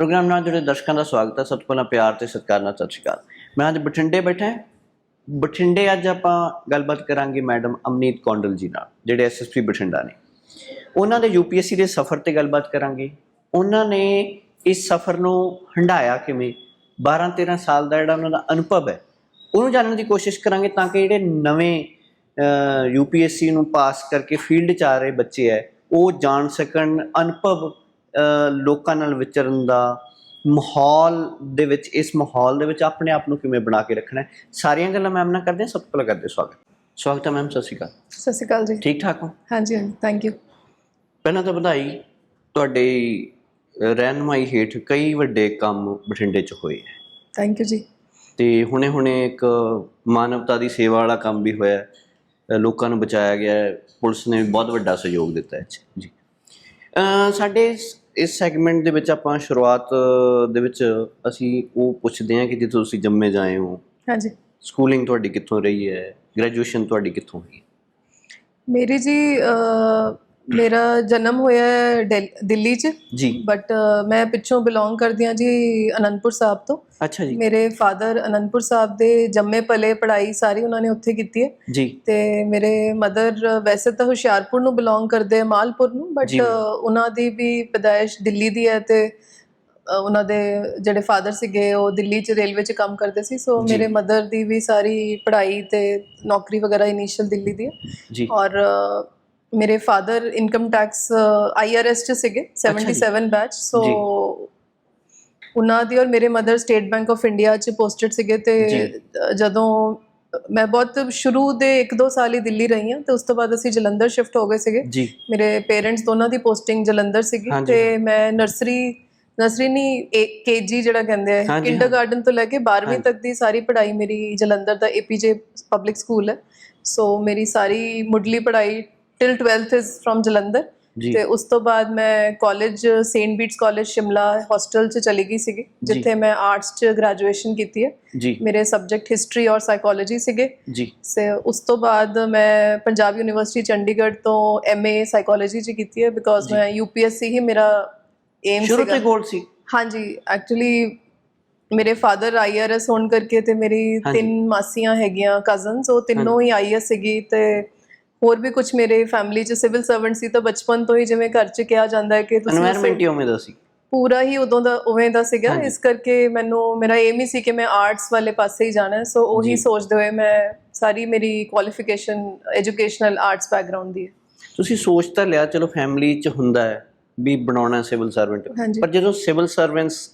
Programme ਨਾਲ ਜੁੜੇ ਦਰਸ਼ਕਾਂ ਦਾ ਸਵਾਗਤ ਹੈ। ਸਭ ਤੋਂ ਪਹਿਲਾਂ ਪਿਆਰ ਤੇ ਸਤਿਕਾਰ ਨਾਲ ਸਤਿ ਸ਼੍ਰੀ ਅਕਾਲ। ਮੈਂ ਅੱਜ ਬਠਿੰਡੇ ਬੈਠਾ ਬਠਿੰਡੇ ਅੱਜ ਆਪਾਂ ਗੱਲਬਾਤ ਕਰਾਂਗੇ ਮੈਡਮ ਅਮਨੀਤ ਕੌਂਡਲ ਜੀ ਨਾਲ, ਜਿਹੜੇ ਐਸਐਸਪੀ ਬਠਿੰਡਾ ਨੇ। ਉਹਨਾਂ ਦੇ ਯੂਪੀਐਸਸੀ ਦੇ ਸਫ਼ਰ ਤੇ ਗੱਲਬਾਤ ਕਰਾਂਗੇ। ਉਹਨਾਂ ਨੇ ਇਸ ਸਫ਼ਰ ਨੂੰ ਹੰਡਾਇਆ ਕਿਵੇਂ? 12 13 ਸਾਲ ਦਾ ਜਿਹੜਾ ਉਹਨਾਂ ਦਾ ਅਨੁਭਵ ਹੈ, ਉਹਨੂੰ ਜਾਣਨ ਦੀ ਕੋਸ਼ਿਸ਼ ਕਰਾਂਗੇ ਤਾਂ ਕਿ ਜਿਹੜੇ ਨਵੇਂ ਯੂਪੀਐਸਸੀ ਨੂੰ ਪਾਸ ਕਰਕੇ ਫੀਲਡ 'ਚ ਆ ਰਹੇ ਬੱਚੇ ਹੈ, ਉਹ ਜਾਣ ਸਕਣ, ਅਨੁਭਵ ਲੋਕਾਂ ਨਾਲ ਵਿਚਰਨ ਦਾ ਮਾਹੌਲ ਦੇ ਵਿੱਚ ਇਸ ਮਾਹੌਲ ਦੇ ਵਿੱਚ ਆਪਣੇ ਆਪ ਨੂੰ ਕਿਵੇਂ ਬਣਾ ਕੇ ਰੱਖਣਾ ਹੈ? ਸਾਰੀਆਂ ਗੱਲਾਂ ਮੈਮ ਨਾਲ ਕਰਦੇ ਹਾਂ। ਸਭ ਤੋਂ ਪਹਿਲਾਂ ਕਰਦੇ ਸਵਾਗਤ। ਸਵਾਗਤ ਹੈ ਮੈਮ ਸਤਿ ਸ਼੍ਰੀ ਅਕਾਲ। ਸਤਿ ਸ਼੍ਰੀ ਅਕਾਲ ਜੀ। ਠੀਕ ਠਾਕ ਹੋ? ਹਾਂਜੀ ਹਾਂਜੀ ਥੈਂਕ ਯੂ ਪਹਿਲਾਂ ਤਾਂ ਵਧਾਈ ਤੁਹਾਡੇ ਰਹਿਨੁਮਾਈ ਹੇਠ ਕਈ ਵੱਡੇ ਕੰਮ ਬਠਿੰਡੇ 'ਚ ਹੋਏ ਹੈ। ਥੈਂਕ ਯੂ ਜੀ। ਤੇ ਹੁਣੇ-ਹੁਣੇ ਇੱਕ ਮਾਨਵਤਾ ਦੀ ਸੇਵਾ ਵਾਲਾ ਕੰਮ ਵੀ ਹੋਇਆ ਲੋਕਾਂ ਨੂੰ ਬਚਾਇਆ ਗਿਆ ਹੈ। ਪੁਲਿਸ ਨੇ ਵੀ ਬਹੁਤ ਵੱਡਾ ਸਹਿਯੋਗ ਦਿੱਤਾ ਹੈ। ਜੀ। ਸਾਡੇ ਇਸ- ਸੈਗਮੈਂਟ ਦੇ ਵਿੱਚ ਆਪਾਂ ਸ਼ੁਰੂਆਤ ਦੇ ਵਿੱਚ ਅਸੀਂ ਉਹ ਪੁੱਛਦੇ ਹਾਂ ਕਿ ਜਿੱਥੋਂ ਤੁਸੀਂ ਜੰਮੇ ਜਾਏ ਹੋ। ਹਾਂਜੀ। ਸਕੂਲਿੰਗ ਤੁਹਾਡੀ ਕਿੱਥੋਂ ਰਹੀ ਹੈ? ਗ੍ਰੈਜੂਏਸ਼ਨ ਤੁਹਾਡੀ ਕਿੱਥੋਂ ਹੋਈ ਹੈ? ਮੇਰੀ ਜੀ ਮੇਰਾ ਜਨਮ ਹੋਇਆ ਹੈ ਡੈਲ- ਦਿੱਲੀ 'ਚ। ਜੀ। ਬਟ ਮੈਂ ਪਿੱਛੋਂ ਬਿਲੋਂਗ ਕਰਦੀ ਹਾਂ ਜੀ ਅਨੰਦਪੁਰ ਸਾਹਿਬ ਤੋਂ। ਅੱਛਾ ਜੀ। ਮੇਰੇ ਫਾਦਰ ਅਨੰਦਪੁਰ ਸਾਹਿਬ ਦੇ ਜੰਮੇ ਪਲੇ ਪੜ੍ਹਾਈ ਸਾਰੀ ਉਹਨਾਂ ਨੇ ਉੱਥੇ ਕੀਤੀ ਹੈ। ਜੀ। ਤੇ ਮੇਰੇ ਮਦਰ ਵੈਸੇ ਤਾਂ ਹੁਸ਼ਿਆਰਪੁਰ ਨੂੰ ਬਿਲੋਂਗ ਕਰਦੇ ਆ ਮਾਲਪੁਰ ਨੂੰ। ਬਟ ਜੀ। ਉਹਨਾਂ ਦੀ ਵੀ ਪੈਦਾਇਸ਼ ਦਿੱਲੀ ਦੀ ਹੈ ਤੇ ਅ, ਉਹਨਾਂ ਦੇ ਜਿਹੜੇ ਫਾਦਰ ਸੀਗੇ ਉਹ ਦਿੱਲੀ 'ਚ ਰੇਲਵੇ 'ਚ ਕੰਮ ਕਰਦੇ ਸੀ। ਸੋ ਜੀ। ਮੇਰੇ ਮਦਰ ਦੀ ਵੀ ਸਾਰੀ ਪੜ੍ਹਾਈ ਤੇ ਨੌਕਰੀ ਵਗੈਰਾ ਇਨੀਸ਼ੀਅਲ ਦਿੱਲੀ ਦੀ ਹੈ। ਜੀ। ਔਰ ਅ, ਮੇਰੇ ਫਾਦਰ ਇਨਕਮ ਟੈਕਸ ਆਈਆਰਐਸ 'ਚ ਸੀਗੇ 77 ਬੈਚ ਸੋ। ਉਹਨਾਂ ਦੀ ਔਰ ਮੇਰੇ mother State Bank of India 'ਚ ਪੋਸਟਡ ਸੀਗੇ ਤੇ ਜਦੋਂ ਮੈਂ ਬਹੁਤ ਸ਼ੁਰੂ ਦੇ 1-2 ਸਾਲ ਹੀ ਦਿੱਲੀ ਰਹੀ ਹਾਂ ਤੇ ਉਸ ਤੋਂ ਬਾਅਦ ਅਸੀਂ ਜਲੰਧਰ ਸ਼ਿਫਟ ਹੋ ਗਏ ਸੀਗੇ ਮੇਰੇ ਪੇਰੈਂਟਸ ਦੋਨਾਂ ਦੀ ਪੋਸਟਿੰਗ ਜਲੰਧਰ ਸੀਗੀ। ਤੇ ਮੈਂ ਨਰਸਰੀ ਨਰਸਰੀ ਨਹੀਂ ਕੇਜੀ ਜਿਹੜਾ ਕਹਿੰਦੇ ਆ ਕਿੰਡਰਗਾਰਟਨ ਤੋਂ ਲੈ ਕੇ 12ਵੀਂ ਹਾਂਜੀ। ਤੱਕ ਦੀ ਸਾਰੀ ਪੜ੍ਹਾਈ ਮੇਰੀ ਜਲੰਧਰ ਦਾ ਏਪੀਜੇ ਪਬਲਿਕ ਸਕੂਲ ਹੈ ਸੋ ਮੇਰੀ ਸਾਰੀ ਮੁੱਢਲੀ ਪੜ੍ਹਾਈ till 12th is firm Jalandhar ਜੀ ਤੇ ਉਸ ਤੋਂ ਬਾਅਦ ਮੈਂ college Saint Bede's College Shimla hostel 'ਚ ਚਲੀ ਗਈ ਸੀਗੀ ਜੀ। ਜਿੱਥੇ ਮੈਂ ਆਰਟਸ 'ਚ ਗ੍ਰੈਜੂਏਸ਼ਨ ਕੀਤੀ ਹੈ ਜੀ ਮੇਰੇ ਸਬਜੈਕਟ ਹਿਸਟਰੀ ਔਰ ਸਾਈਕੋਲੋਜੀ ਸੀਗੇ ਜੀ ਸੇ ਉਸ ਤੋਂ ਬਾਅਦ ਮੈਂ ਪੰਜਾਬ ਯੂਨੀਵਰਸਿਟੀ ਚੰਡੀਗੜ੍ਹ ਤੋਂ ਐਮਏ ਸਾਈਕੋਲੋਜੀ ਚ ਕੀਤੀ ਹੈ ਬਿਕੋਜ਼ ਜੀ। ਮੈਂ ਯੂਪੀਐਸਸੀ ਹੀ ਮੇਰਾ ਏਮ ਸ਼ੁਰੂ ਤੋਂ ਸੀਗਾ ਹੀ ਗੋਲ ਸੀ ਹਾਂਜੀ ਐਕਚੁਅਲੀ ਮੇਰੇ ਫਾਦਰ ਆਈਆਰਐਸ ਹੋਣ ਕਰਕੇ ਤੇ ਮੇਰੀ ਹਾਂਜੀ। ਤਿੰਨ ਮਾਸੀਆਂ ਹੈਗੀਆਂ ਕਜ਼ਨਸ ਉਹ ਤਿੰਨੋਂ ਹੀ ਆਈਐਸ ਸੀਗੀ ਤੇ ਹੋਰ ਵੀ ਕੁਝ ਮੇਰੇ ਫੈਮਿਲੀ 'ਚ ਸਿਵਲ ਸਰਵੈਂਟ ਸੀ ਤਾਂ ਬਚਪਨ ਤੋਂ ਹੀ ਜਿਵੇਂ ਘਰ 'ਚ ਕਿਹਾ ਜਾਂਦਾ ਹੈ ਕਿ ਤੁਸੀਂ এনवायरमेंट ਹੀ ਉਵੇਂ ਦਾ ਸੀ। ਪੂਰਾ ਹੀ ਉਦੋਂ ਦਾ ਉਵੇਂ ਦਾ ਸੀਗਾ। ਇਸ ਕਰਕੇ ਮੈਨੂੰ ਮੇਰਾ ਏਮ ਹੀ ਸੀ ਕਿ ਮੈਂ ਆਰਟਸ ਵਾਲੇ ਪਾਸੇ ਹੀ ਜਾਣਾ ਸੋ ਉਹੀ ਸੋਚਦੇ ਹੋਏ ਮੈਂ ਸਾਰੀ ਮੇਰੀ ਕੁਆਲੀਫਿਕੇਸ਼ਨ ਐਜੂਕੇਸ਼ਨਲ ਆਰਟਸ ਬੈਕਗ੍ਰਾਉਂਡ ਦੀ ਤੁਸੀਂ ਸੋਚ ਤਾਂ ਲਿਆ ਚਲੋ ਫੈਮਿਲੀ 'ਚ ਹੁੰਦਾ ਹੈ ਵੀ ਬਣਾਉਣਾ ਸਿਵਲ ਸਰਵੈਂਟ ਪਰ ਜਦੋਂ ਸਿਵਲ ਸਰਵੈਂਟਸ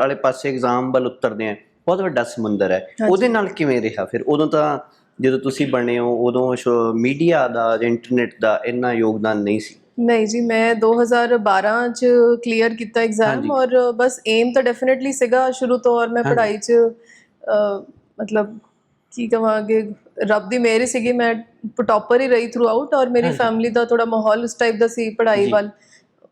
ਵਾਲੇ ਪਾਸੇ ਐਗਜ਼ਾਮ ਵੱਲ ਉਤਰਦੇ ਆ ਬਹੁਤ ਵੱਡਾ ਸਮੁੰਦਰ ਹੈ। ਉਹਦੇ ਨਾਲ ਕਿਵੇਂ ਰਿਹਾ? ਫਿਰ ਉਦੋਂ ਤਾਂ ਜਦੋਂ ਤੁਸੀਂ ਬਣੇ ਹੋ ਉਦੋਂ ਮੀਡੀਆ ਦਾ ਇੰਟਰਨੈਟ ਦਾ ਇੰਨਾ ਯੋਗਦਾਨ ਨਹੀਂ ਸੀ ਨਹੀਂ ਜੀ ਮੈਂ 2012 ਚ ਕਲੀਅਰ ਕੀਤਾ। ਐਗਜ਼ਾਮ ਔਰ ਬਸ ਏਮ ਤਾਂ ਡੈਫੀਨਿਟਲੀ ਸੀਗਾ ਸ਼ੁਰੂ ਤੋਂ ਔਰ ਮੈਂ। ਪੜ੍ਹਾਈ ਚ ਮਤਲਬ ਕੀ ਕਵਾਂਗੇ ਰੱਬ ਦੀ ਮਿਹਰ ਹੀ ਸੀਗੀ ਮੈਂ ਟੌਪਰ ਹੀ ਰਹੀ ਥਰੂ ਆਊਟ ਔਰ ਮੇਰੀ। ਫੈਮਿਲੀ ਦਾ ਥੋੜਾ ਮਾਹੌਲ ਉਸ ਟਾਈਪ ਦਾ ਸੀ ਪੜ੍ਹਾਈ। ਵੱਲ